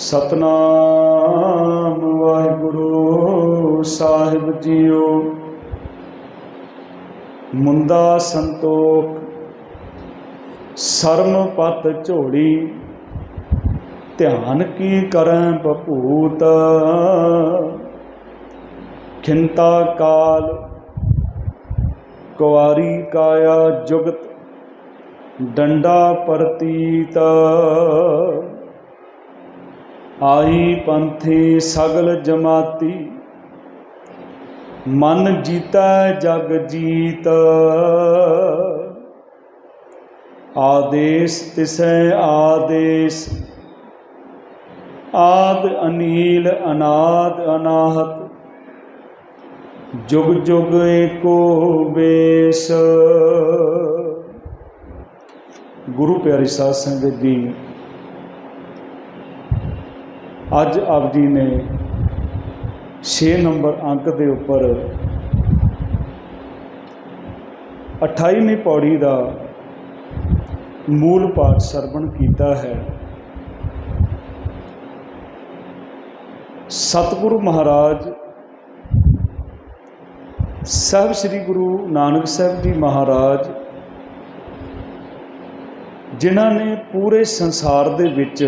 ਸਤਨਾਮ ਵਾਹਿਗੁਰੂ ਸਾਹਿਬ ਜੀਓ। ਮੁੰਦਾ ਸੰਤੋਖ, ਸਰਮ ਪਤ ਝੋੜੀ ਧਿਆਨ ਕੀ ਕਰੈ ਬਪੂਤ। ਖਿੰਤਾ ਕਾਲ ਕੁਵਾਰੀ ਕਾਇਆ ਜੁਗਤ, ਡੰਡਾ ਪ੍ਰਤੀਤ। ਆਹੀ ਪੰਥੀ ਸਗਲ ਜਮਾਤੀ, ਮਨ ਜੀਤਾ ਜਗ ਜੀਤ। ਆਦੇਸ ਤਿਸੈ ਆਦੇਸ, ਆਦ ਅਨੀਲ ਅਨਾਦ ਅਨਾਹਤ। ਜੁਗ ਜੁਗ ਏਕੋ ਬੇਸ। ਗੁਰੂ ਪਿਆਰੀ ਸਾਧ ਸੰਗਤ ਦੀ ਅੱਜ ਆਪ ਜੀ ਨੇ 6 ਨੰਬਰ ਅੰਕ ਦੇ ਉੱਪਰ 28ਵੀਂ ਪੌੜੀ ਦਾ ਮੂਲ ਪਾਠ ਸਰਵਣ ਕੀਤਾ ਹੈ। ਸਤਿਗੁਰੂ ਮਹਾਰਾਜ, ਸਾਹਿਬ ਸ੍ਰੀ ਗੁਰੂ ਨਾਨਕ ਸਾਹਿਬ ਜੀ ਮਹਾਰਾਜ, ਜਿਨ੍ਹਾਂ ਨੇ ਪੂਰੇ ਸੰਸਾਰ ਦੇ ਵਿੱਚ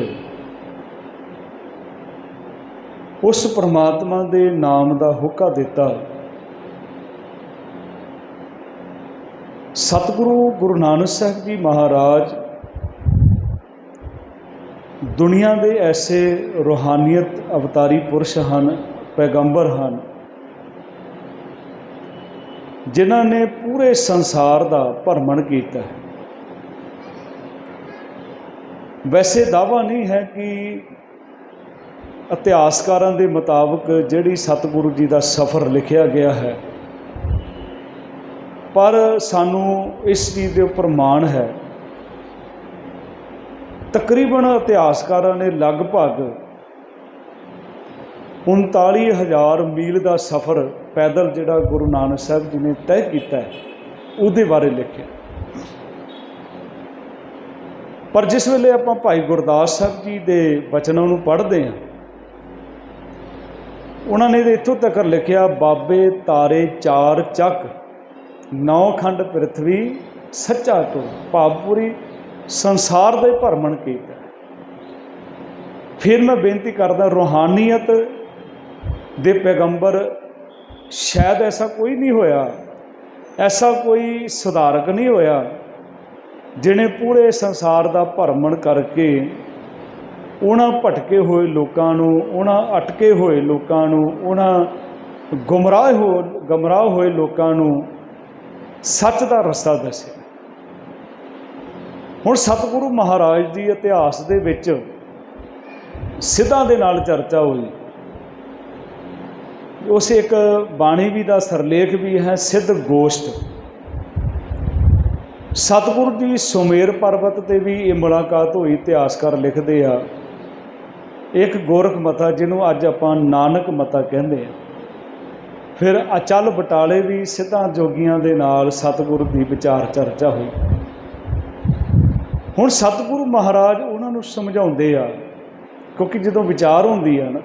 ਉਸ ਪਰਮਾਤਮਾ ਦੇ ਨਾਮ ਦਾ ਹੁਕਾ ਦਿੱਤਾ। ਸਤਿਗੁਰੂ ਗੁਰੂ ਨਾਨਕ ਸਾਹਿਬ ਜੀ ਮਹਾਰਾਜ ਦੁਨੀਆ ਦੇ ਐਸੇ ਰੋਹਾਨੀਅਤ ਅਵਤਾਰੀ ਪੁਰਸ਼ ਹਨ, ਪੈਗੰਬਰ ਹਨ, ਜਿਨ੍ਹਾਂ ਨੇ ਪੂਰੇ ਸੰਸਾਰ ਦਾ ਭਰਮਣ ਕੀਤਾ ਹੈ। ਵੈਸੇ ਦਾਵਾ ਨਹੀਂ ਹੈ ਕਿ ਇਤਿਹਾਸਕਾਰਾਂ ਦੇ ਮੁਤਾਬਕ ਜਿਹੜੀ ਸਤਿਗੁਰੂ ਜੀ ਦਾ ਸਫ਼ਰ ਲਿਖਿਆ ਗਿਆ ਹੈ। ਪਰ ਸਾਨੂੰ ਇਸ ਚੀਜ਼ ਦੇ ਉੱਪਰ ਮਾਣ ਹੈ। ਤਕਰੀਬਨ ਇਤਿਹਾਸਕਾਰਾਂ ਨੇ ਲਗਭਗ 39000 ਮੀਲ ਦਾ ਸਫ਼ਰ ਪੈਦਲ ਜਿਹੜਾ ਗੁਰੂ ਨਾਨਕ ਸਾਹਿਬ ਜੀ ਨੇ ਤੈਅ ਕੀਤਾ ਹੈ, ਉਹਦੇ ਬਾਰੇ ਲਿਖਿਆ। ਪਰ ਜਿਸ ਵੇਲੇ ਆਪਾਂ ਭਾਈ ਗੁਰਦਾਸ ਸਾਹਿਬ ਜੀ ਦੇ ਬਚਨਾਂ ਨੂੰ ਪੜ੍ਹਦੇ ਹਾਂ ਉਹਨਾਂ ਨੇ ਇੱਥੋਂ ਤੱਕ ਲਿਖਿਆ, ਬਾਬੇ ਤਾਰੇ ਚਾਰ ਚੱਕ, ਨੌ ਖੰਡ ਪ੍ਰithvi ਸੱਚਾ ਤੋ, ਭਾਵਪੂਰੀ ਸੰਸਾਰ ਦੇ ਭਰਮਣ ਕੀਤਾ। ਫਿਰ ਮੈਂ ਬੇਨਤੀ ਕਰਦਾ, ਰੋਹਾਨੀਅਤ ਦੇ ਪੈਗੰਬਰ, ਸ਼ਾਇਦ ਐਸਾ ਕੋਈ ਨਹੀਂ ਹੋਇਆ, ਐਸਾ ਕੋਈ ਸੁਧਾਰਕ ਨਹੀਂ ਹੋਇਆ ਜਿਨੇ ਪੂਰੇ ਸੰਸਾਰ ਦਾ ਭਰਮਣ ਕਰਕੇ ਉਹਨਾਂ ਭਟਕੇ ਹੋਏ ਲੋਕਾਂ ਨੂੰ, ਉਹਨਾਂ ਅਟਕੇ ਹੋਏ ਲੋਕਾਂ ਨੂੰ, ਉਹਨਾਂ ਗੁੰਮਰਾਹ ਹੋ, ਗਮਰਾਹ ਹੋਏ ਲੋਕਾਂ ਨੂੰ ਸੱਚ ਦਾ ਰਸਤਾ ਦੱਸਿਆ ਹੁਣ ਸਤਿਗੁਰੂ ਮਹਾਰਾਜ ਦੀ ਇਤਿਹਾਸ ਦੇ ਵਿੱਚ ਸਿੱਧਾਂ ਦੇ ਨਾਲ ਚਰਚਾ ਹੋਈ। ਉਸ ਇੱਕ ਬਾਣੀ ਵੀ ਦਾ ਸਰਲੇਖ ਵੀ ਹੈ, ਸਿੱਧ ਗੋਸ਼ਟ। ਸਤਿਗੁਰੂ ਦੀ ਸੁਮੇਰ ਪਰਬਤ ਤੇ ਵੀ ਇਹ ਮੁਲਾਕਾਤ ਹੋਈ, ਇਤਿਹਾਸਕਾਰ ਲਿਖਦੇ ਆ। ਇੱਕ ਗੋਰਖ ਮਤਾ ਜਿਹਨੂੰ ਅੱਜ ਆਪਾਂ ਨਾਨਕ ਮਤਾ ਕਹਿੰਦੇ ਆ ਫਿਰ ਅਚਲ ਬਟਾਲੇ ਵੀ ਸਿੱਧਾਂ ਜੋਗੀਆਂ ਦੇ ਨਾਲ ਸਤਿਗੁਰੂ ਦੀ ਵਿਚਾਰ ਚਰਚਾ ਹੋਈ। ਹੁਣ ਸਤਿਗੁਰੂ ਮਹਾਰਾਜ ਉਹਨਾਂ ਨੂੰ ਸਮਝਾਉਂਦੇ ਆ, ਕਿਉਂਕਿ ਜਦੋਂ ਵਿਚਾਰ ਹੁੰਦੀ ਆ ਨਾ,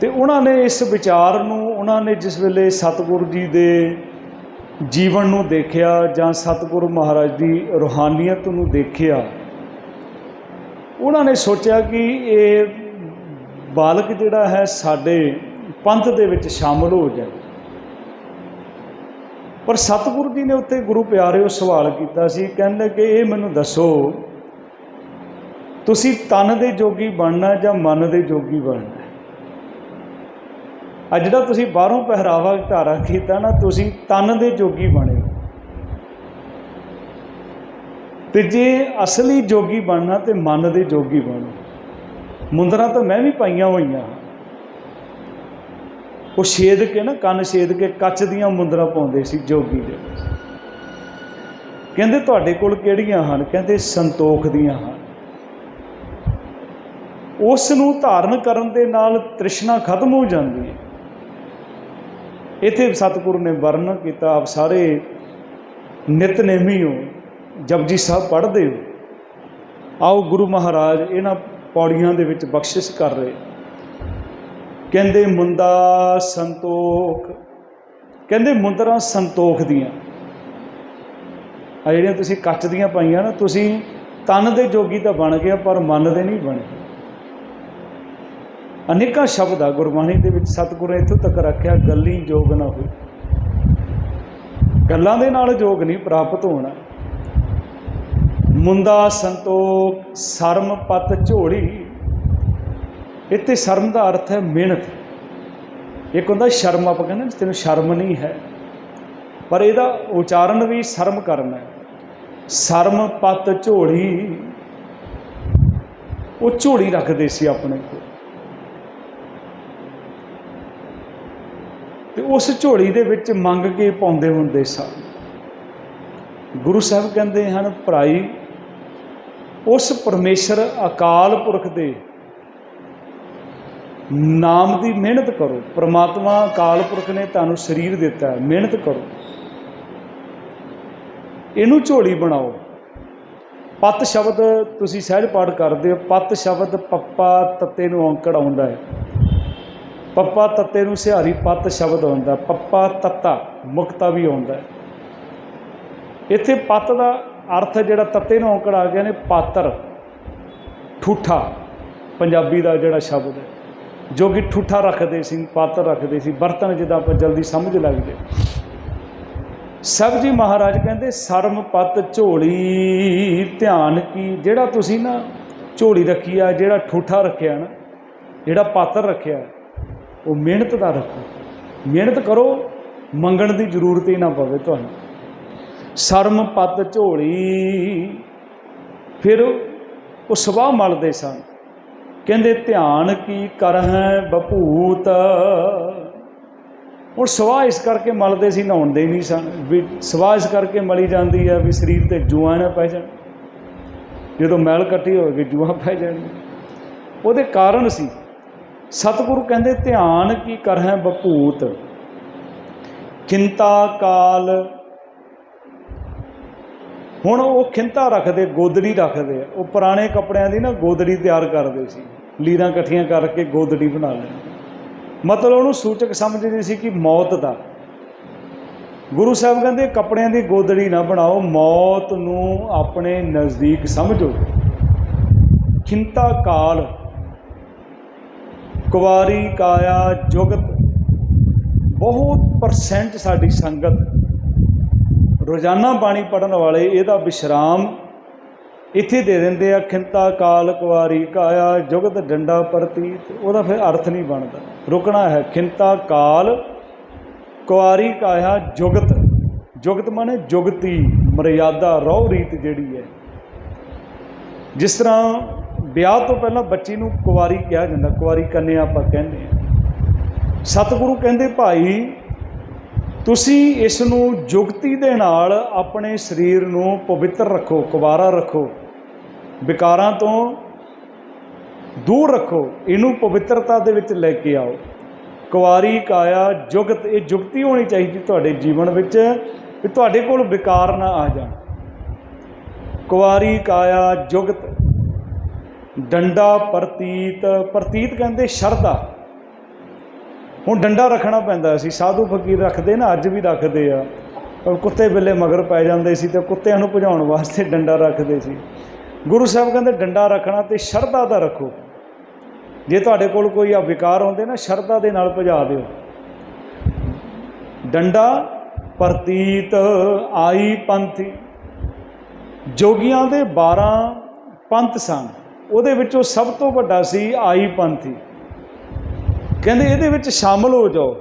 ਤੇ ਉਹਨਾਂ ਨੇ ਇਸ ਵਿਚਾਰ ਨੂੰ, ਉਹਨਾਂ ਨੇ ਜਿਸ ਵੇਲੇ ਸਤਿਗੁਰੂ ਜੀ ਦੇ ਜੀਵਨ ਨੂੰ ਦੇਖਿਆ ਜਾਂ ਸਤਿਗੁਰੂ ਮਹਾਰਾਜ ਦੀ ਰੋਹਾਨੀਅਤ ਨੂੰ ਦੇਖਿਆ ਉਹਨਾਂ ਨੇ ਸੋਚਿਆ ਕਿ ਇਹ ਬਾਲਕ ਜਿਹੜਾ ਹੈ ਸਾਡੇ ਪੰਥ ਦੇ ਵਿੱਚ ਸ਼ਾਮਲ ਹੋ ਜਾਏ। ਪਰ ਸਤਿਗੁਰੂ ਜੀ ਨੇ ਉੱਤੇ ਗੁਰੂ ਪਿਆਰਿਓ ਸਵਾਲ ਕੀਤਾ ਸੀ, ਕਹਿੰਦੇ ਕਿ ਇਹ ਮੈਨੂੰ ਦੱਸੋ, ਤੁਸੀਂ ਤਨ ਦੇ ਜੋਗੀ ਬਣਨਾ ਜਾਂ ਮਨ ਦੇ ਜੋਗੀ ਬਣਨਾ ਆ ਜਿਹੜਾ ਤੁਸੀਂ ਬਾਹਰੋਂ ਪਹਿਰਾਵਾ ਧਾਰਾ ਕੀਤਾ ਨਾ, ਤੁਸੀਂ ਤਨ ਦੇ ਜੋਗੀ ਬਣੇ ਤੇ ਜੇ ਅਸਲੀ ਜੋਗੀ ਬਣਨਾ ਤੇ ਮਨ ਦੇ ਜੋਗੀ ਬਣ ਮੁੰਦਰਾਂ ਤਾਂ ਮੈਂ ਵੀ ਪਾਈਆਂ ਹੋਈਆਂ। ਉਹ ਛੇਦ ਕੇ ਨਾ, ਕੰਨ ਛੇਦ ਕੇ ਕੱਚ ਦੀਆਂ ਮੁੰਦਰਾਂ ਪਾਉਂਦੇ ਸੀ ਜੋਗੀ ਦੇ। ਕਹਿੰਦੇ ਤੁਹਾਡੇ ਕੋਲ ਕਿਹੜੀਆਂ ਹਨ? ਕਹਿੰਦੇ ਸੰਤੋਖ ਦੀਆਂ ਹਨ। ਉਸ ਨੂੰ ਧਾਰਨ ਕਰਨ ਦੇ ਨਾਲ ਤ੍ਰਿਸ਼ਨਾ ਖਤਮ ਹੋ ਜਾਂਦੀ ਹੈ। ਇੱਥੇ ਸਤਿਗੁਰੂ ਨੇ ਵਰਣਨ ਕੀਤਾ, ਆਪ ਸਾਰੇ ਨਿਤਨੇਮੀ ਹੋ। ਜਪਜੀ ਸਾਹਿਬ ਪੜ੍ਹਦੇ ਹੋ? ਆਓ ਗੁਰੂ ਮਹਾਰਾਜ ਇਹਨਾਂ ਪੌੜੀਆਂ ਦੇ ਵਿੱਚ ਬਖਸ਼ਿਸ਼ ਕਰ ਰਹੇ। ਕਹਿੰਦੇ ਮੁੰਦਾ ਸੰਤੋਖ। ਕਹਿੰਦੇ ਮੁੰਦਰਾਂ ਸੰਤੋਖ ਦੀਆਂ। ਆ ਜਿਹੜੀਆਂ ਤੁਸੀਂ ਕੱਚ ਦੀਆਂ ਪਾਈਆਂ ਨਾ, ਤੁਸੀਂ ਤਨ ਦੇ ਜੋਗੀ ਤਾਂ ਬਣ ਗਿਆ ਪਰ ਮਨ ਦੇ ਨਹੀਂ ਬਣੇ। ਅਨੇਕਾਂ ਸ਼ਬਦ ਆ ਗੁਰਬਾਣੀ ਦੇ ਵਿੱਚ, ਸਤਿਗੁਰੂ ਨੇ ਇੱਥੋਂ ਤੱਕ ਰੱਖਿਆ, ਗੱਲੀ ਜੋਗ ਨਾ ਹੋਈ। ਗੱਲਾਂ ਦੇ ਨਾਲ ਜੋਗ ਨਹੀਂ ਪ੍ਰਾਪਤ ਹੋਣਾ। ਮੁੰਦਾ ਸੰਤੋਖ, ਸ਼ਰਮ ਪਤ ਝੋੜੀ ਇੱਥੇ ਸ਼ਰਮ ਦਾ ਅਰਥ ਹੈ ਮਿਹਨਤ। ਇੱਕ ਹੁੰਦਾ ਸ਼ਰਮ ਆਪਾਂ ਕਹਿੰਦੇ ਤੈਨੂੰ ਸ਼ਰਮ ਨਹੀਂ ਹੈ। ਪਰ ਇਹਦਾ ਉਚਾਰਨ ਵੀ ਸ਼ਰਮ ਕਰਨਾ ਹੈ। ਸ਼ਰਮ ਪਤ ਝੋੜੀ ਉਹ ਝੋੜੀ ਰੱਖਦੇ ਸੀ ਆਪਣੇ ਕੋਲ। ਤੇ ਉਸ ਝੋਲੀ ਦੇ ਵਿੱਚ ਮੰਗ ਕੇ ਪਾਉਂਦੇ ਹੁੰਦੇ ਸਨ। ਗੁਰੂ ਸਾਹਿਬ ਕਹਿੰਦੇ ਹਨ, ਭਰਾਈ ਉਸ ਪਰਮੇਸ਼ਰ ਅਕਾਲ ਪੁਰਖ ਦੇ ਨਾਮ ਦੀ ਮਿਹਨਤ ਕਰੋ। ਪ੍ਰਮਾਤਮਾ ਅਕਾਲ ਪੁਰਖ ਨੇ ਤੁਹਾਨੂੰ ਸਰੀਰ ਦਿੱਤਾ ਹੈ। ਮਿਹਨਤ ਕਰੋ। ਇਹਨੂੰ ਝੋਲੀ ਬਣਾਓ। ਪਤ ਸ਼ਬਦ ਤੁਸੀਂ ਸਹਿਜ ਪਾਠ ਕਰਦੇ ਹੋ। ਪਤ ਸ਼ਬਦ ਪੱਪਾ ਤੱਤੇ ਨੂੰ ਔਂਕੜ ਆਉਂਦਾ ਹੈ। ਪੱਪਾ ਤੱਤੇ ਨੂੰ ਸਿਹਾਰੀ ਪਤ ਸ਼ਬਦ ਆਉਂਦਾ ਪੱਪਾ ਤੱਤਾ ਮੁਕਤਾ ਵੀ ਆਉਂਦਾ ਇੱਥੇ ਪਤ ਦਾ ਅਰਥ ਜਿਹੜਾ ਤੱਤੇ ਨੂੰ ਔਂਕੜ ਆ ਗਿਆ ਨੇ ਪਾਤਰ, ਠੂਠਾ, ਪੰਜਾਬੀ ਦਾ ਜਿਹੜਾ ਸ਼ਬਦ ਹੈ। ਜੋ ਕਿ ਠੂਠਾ ਰੱਖਦੇ ਸੀ, ਪਾਤਰ ਰੱਖਦੇ ਸੀ, ਬਰਤਨ ਜਿੱਦਾਂ ਆਪਾਂ ਜਲਦੀ ਸਮਝ ਲੱਗਦੇ। ਸਭ ਜੀ ਮਹਾਰਾਜ ਕਹਿੰਦੇ, ਸਰਮ ਪਤ ਝੋਲੀ, ਧਿਆਨ ਕੀ? ਜਿਹੜਾ ਤੁਸੀਂ ਨਾ ਝੋਲੀ ਰੱਖੀ ਆ, ਜਿਹੜਾ ਠੂਠਾ ਰੱਖਿਆ ਨਾ, ਜਿਹੜਾ ਪਾਤਰ ਰੱਖਿਆ, ਉਹ ਮਿਹਨਤ ਦਾ ਰੱਖੋ। ਮਿਹਨਤ ਕਰੋ, ਮੰਗਣ ਦੀ ਜ਼ਰੂਰਤ ਹੀ ਨਾ ਪਵੇ ਤੁਹਾਨੂੰ। ਸ਼ਰਮ ਪਤ ਝੋਲੀ। ਫਿਰ ਉਹ ਸਵਾਹ ਮਲਦੇ ਸਨ। ਕਹਿੰਦੇ, ਧਿਆਨ ਕੀ ਕਰਹਿ ਬਪੂਤ? ਹੁਣ ਸਵਾਹ ਇਸ ਕਰਕੇ ਮਲਦੇ ਸੀ, ਨਹਾਉਂਦੇ ਨਹੀਂ ਸਨ। ਵੀ ਸਵਾਹ ਇਸ ਕਰਕੇ ਮਲੀ ਜਾਂਦੀ ਹੈ ਵੀ ਸਰੀਰ ਤੇ ਜੂਆਂ ਨਾ ਪੈ ਜਾਣ। ਜਦੋਂ ਮੈਲ ਇਕੱਠੀ ਹੋਏਗੀ ਜੂਆਂ ਪੈ ਜਾਣਗੀਆਂ। ਉਹਦੇ ਕਾਰਨ ਸੀ, ਸਤਿਗੁਰੂ ਕਹਿੰਦੇ, ਧਿਆਨ ਕੀ ਕਰਹਿ ਬਪੂਤ? ਖਿੰਤਾ ਕਾਲ ਹੁਣ ਉਹ ਖਿੰਤਾ ਰੱਖਦੇ, ਗੋਦੜੀ ਰੱਖਦੇ ਆ। ਉਹ ਪੁਰਾਣੇ ਕੱਪੜਿਆਂ ਦੀ ਨਾ ਗੋਦੜੀ ਤਿਆਰ ਕਰਦੇ ਸੀ। ਲੀਰਾਂ ਇਕੱਠੀਆਂ ਕਰਕੇ ਗੋਦੜੀ ਬਣਾ ਲੈਂਦੇ। ਮਤਲਬ ਉਹਨੂੰ ਸੂਚਕ ਸਮਝਦੇ ਸੀ ਕਿ ਮੌਤ ਦਾ। ਗੁਰੂ ਸਾਹਿਬ ਕਹਿੰਦੇ, ਕੱਪੜਿਆਂ ਦੀ ਗੋਦੜੀ ਨਾ ਬਣਾਓ, ਮੌਤ ਨੂੰ ਆਪਣੇ ਨਜ਼ਦੀਕ ਸਮਝੋ। ਖਿੰਤਾ ਕਾਲ। ਕੁਵਾਰੀ ਕਾਇਆ ਜੁਗਤ। ਬਹੁਤ ਪਰਸੈਂਟ ਸਾਡੀ ਸੰਗਤ ਰੋਜ਼ਾਨਾ ਬਾਣੀ ਪੜਨ ਵਾਲੇ ਇਹਦਾ ਵਿਸ਼ਰਾਮ ਇੱਥੇ ਦੇ ਦਿੰਦੇ ਆ, ਖਿੰਤਾ ਕਾਲ ਕੁਵਾਰੀ ਕਾਇਆ, ਜੁਗਤ ਡੰਡਾ ਪ੍ਰਤੀਤ। ਉਹਦਾ ਫਿਰ ਅਰਥ ਨਹੀਂ ਬਣਦਾ। ਰੁਕਣਾ ਹੈ ਖਿੰਤਾ ਕਾਲ ਕੁਵਾਰੀ ਕਾਇਆ, ਜੁਗਤ। ਜੁਗਤ ਮਾਨੇ ਜੁਗਤੀ, ਮਰਿਆਦਾ, ਰਹੁ ਰੀਤ ਜਿਹੜੀ ਹੈ। ਜਿਸ ਤਰ੍ਹਾਂ ਵਿਆਹ ਤੋਂ ਪਹਿਲਾਂ ਬੱਚੀ ਨੂੰ ਕੁਵਾਰੀ ਕਿਹਾ ਜਾਂਦਾ, ਕੁਵਾਰੀ ਕੰਨਿਆ ਆਪਾਂ ਕਹਿੰਦੇ ਆ ਸਤਿਗੁਰੂ ਕਹਿੰਦੇ, ਭਾਈ ਤੁਸੀਂ ਇਸ ਨੂੰ ਜੁਗਤੀ ਦੇ ਨਾਲ ਆਪਣੇ ਸਰੀਰ ਨੂੰ ਪਵਿੱਤਰ ਰੱਖੋ, ਕੁਵਾਰਾ ਰੱਖੋ, ਵਿਕਾਰਾਂ ਤੋਂ ਦੂਰ ਰੱਖੋ, ਇਹਨੂੰ ਪਵਿੱਤਰਤਾ ਦੇ ਵਿੱਚ ਲੈ ਕੇ ਆਓ। ਕੁਵਾਰੀ, ਕਾਇਆ, ਜੁਗਤ, ਇਹ ਜੁਗਤੀ ਹੋਣੀ ਚਾਹੀਦੀ ਤੁਹਾਡੇ ਜੀਵਨ ਵਿੱਚ ਵੀ ਤੁਹਾਡੇ ਕੋਲ ਵਿਕਾਰ ਨਾ ਆ ਜਾਣ। ਕੁਵਾਰੀ, ਕਾਇਆ, ਜੁਗਤ, ਡੰਡਾ, ਪ੍ਰਤੀਤ ਪ੍ਰਤੀਤ ਕਹਿੰਦੇ ਸ਼ਰਧਾ। ਹੁਣ ਡੰਡਾ ਰੱਖਣਾ ਪੈਂਦਾ ਸੀ, ਸਾਧੂ ਫਕੀਰ ਰੱਖਦੇ ਨਾ, ਅੱਜ ਵੀ ਰੱਖਦੇ ਆ। ਪਰ ਕੁੱਤੇ ਬਿੱਲੇ ਮਗਰ ਪੈ ਜਾਂਦੇ ਸੀ ਤੇ ਕੁੱਤਿਆਂ ਨੂੰ ਭਜਾਉਣ ਵਾਸਤੇ ਡੰਡਾ ਰੱਖਦੇ ਸੀ। ਗੁਰੂ ਸਾਹਿਬ ਕਹਿੰਦੇ, ਡੰਡਾ ਰੱਖਣਾ ਤੇ ਸ਼ਰਧਾ ਦਾ ਰੱਖੋ। ਜੇ ਤੁਹਾਡੇ ਕੋਲ ਕੋਈ ਆ ਵਿਕਾਰ ਹੁੰਦੇ ਨਾ, ਸ਼ਰਧਾ ਦੇ ਨਾਲ ਭਜਾ ਦਿਓ। ਡੰਡਾ ਪ੍ਰਤੀਤ ਆਈ ਪੰਥੀ। ਜੋਗੀਆਂ ਦੇ 12 ਪੰਥ ਸਨ। ਉਹਦੇ ਵਿੱਚੋਂ ਸਭ ਤੋਂ ਵੱਡਾ ਸੀ ਆਈ ਪੰਥੀ। ਕਹਿੰਦੇ ਇਹਦੇ ਵਿੱਚ ਸ਼ਾਮਲ ਹੋ ਜਾਓ।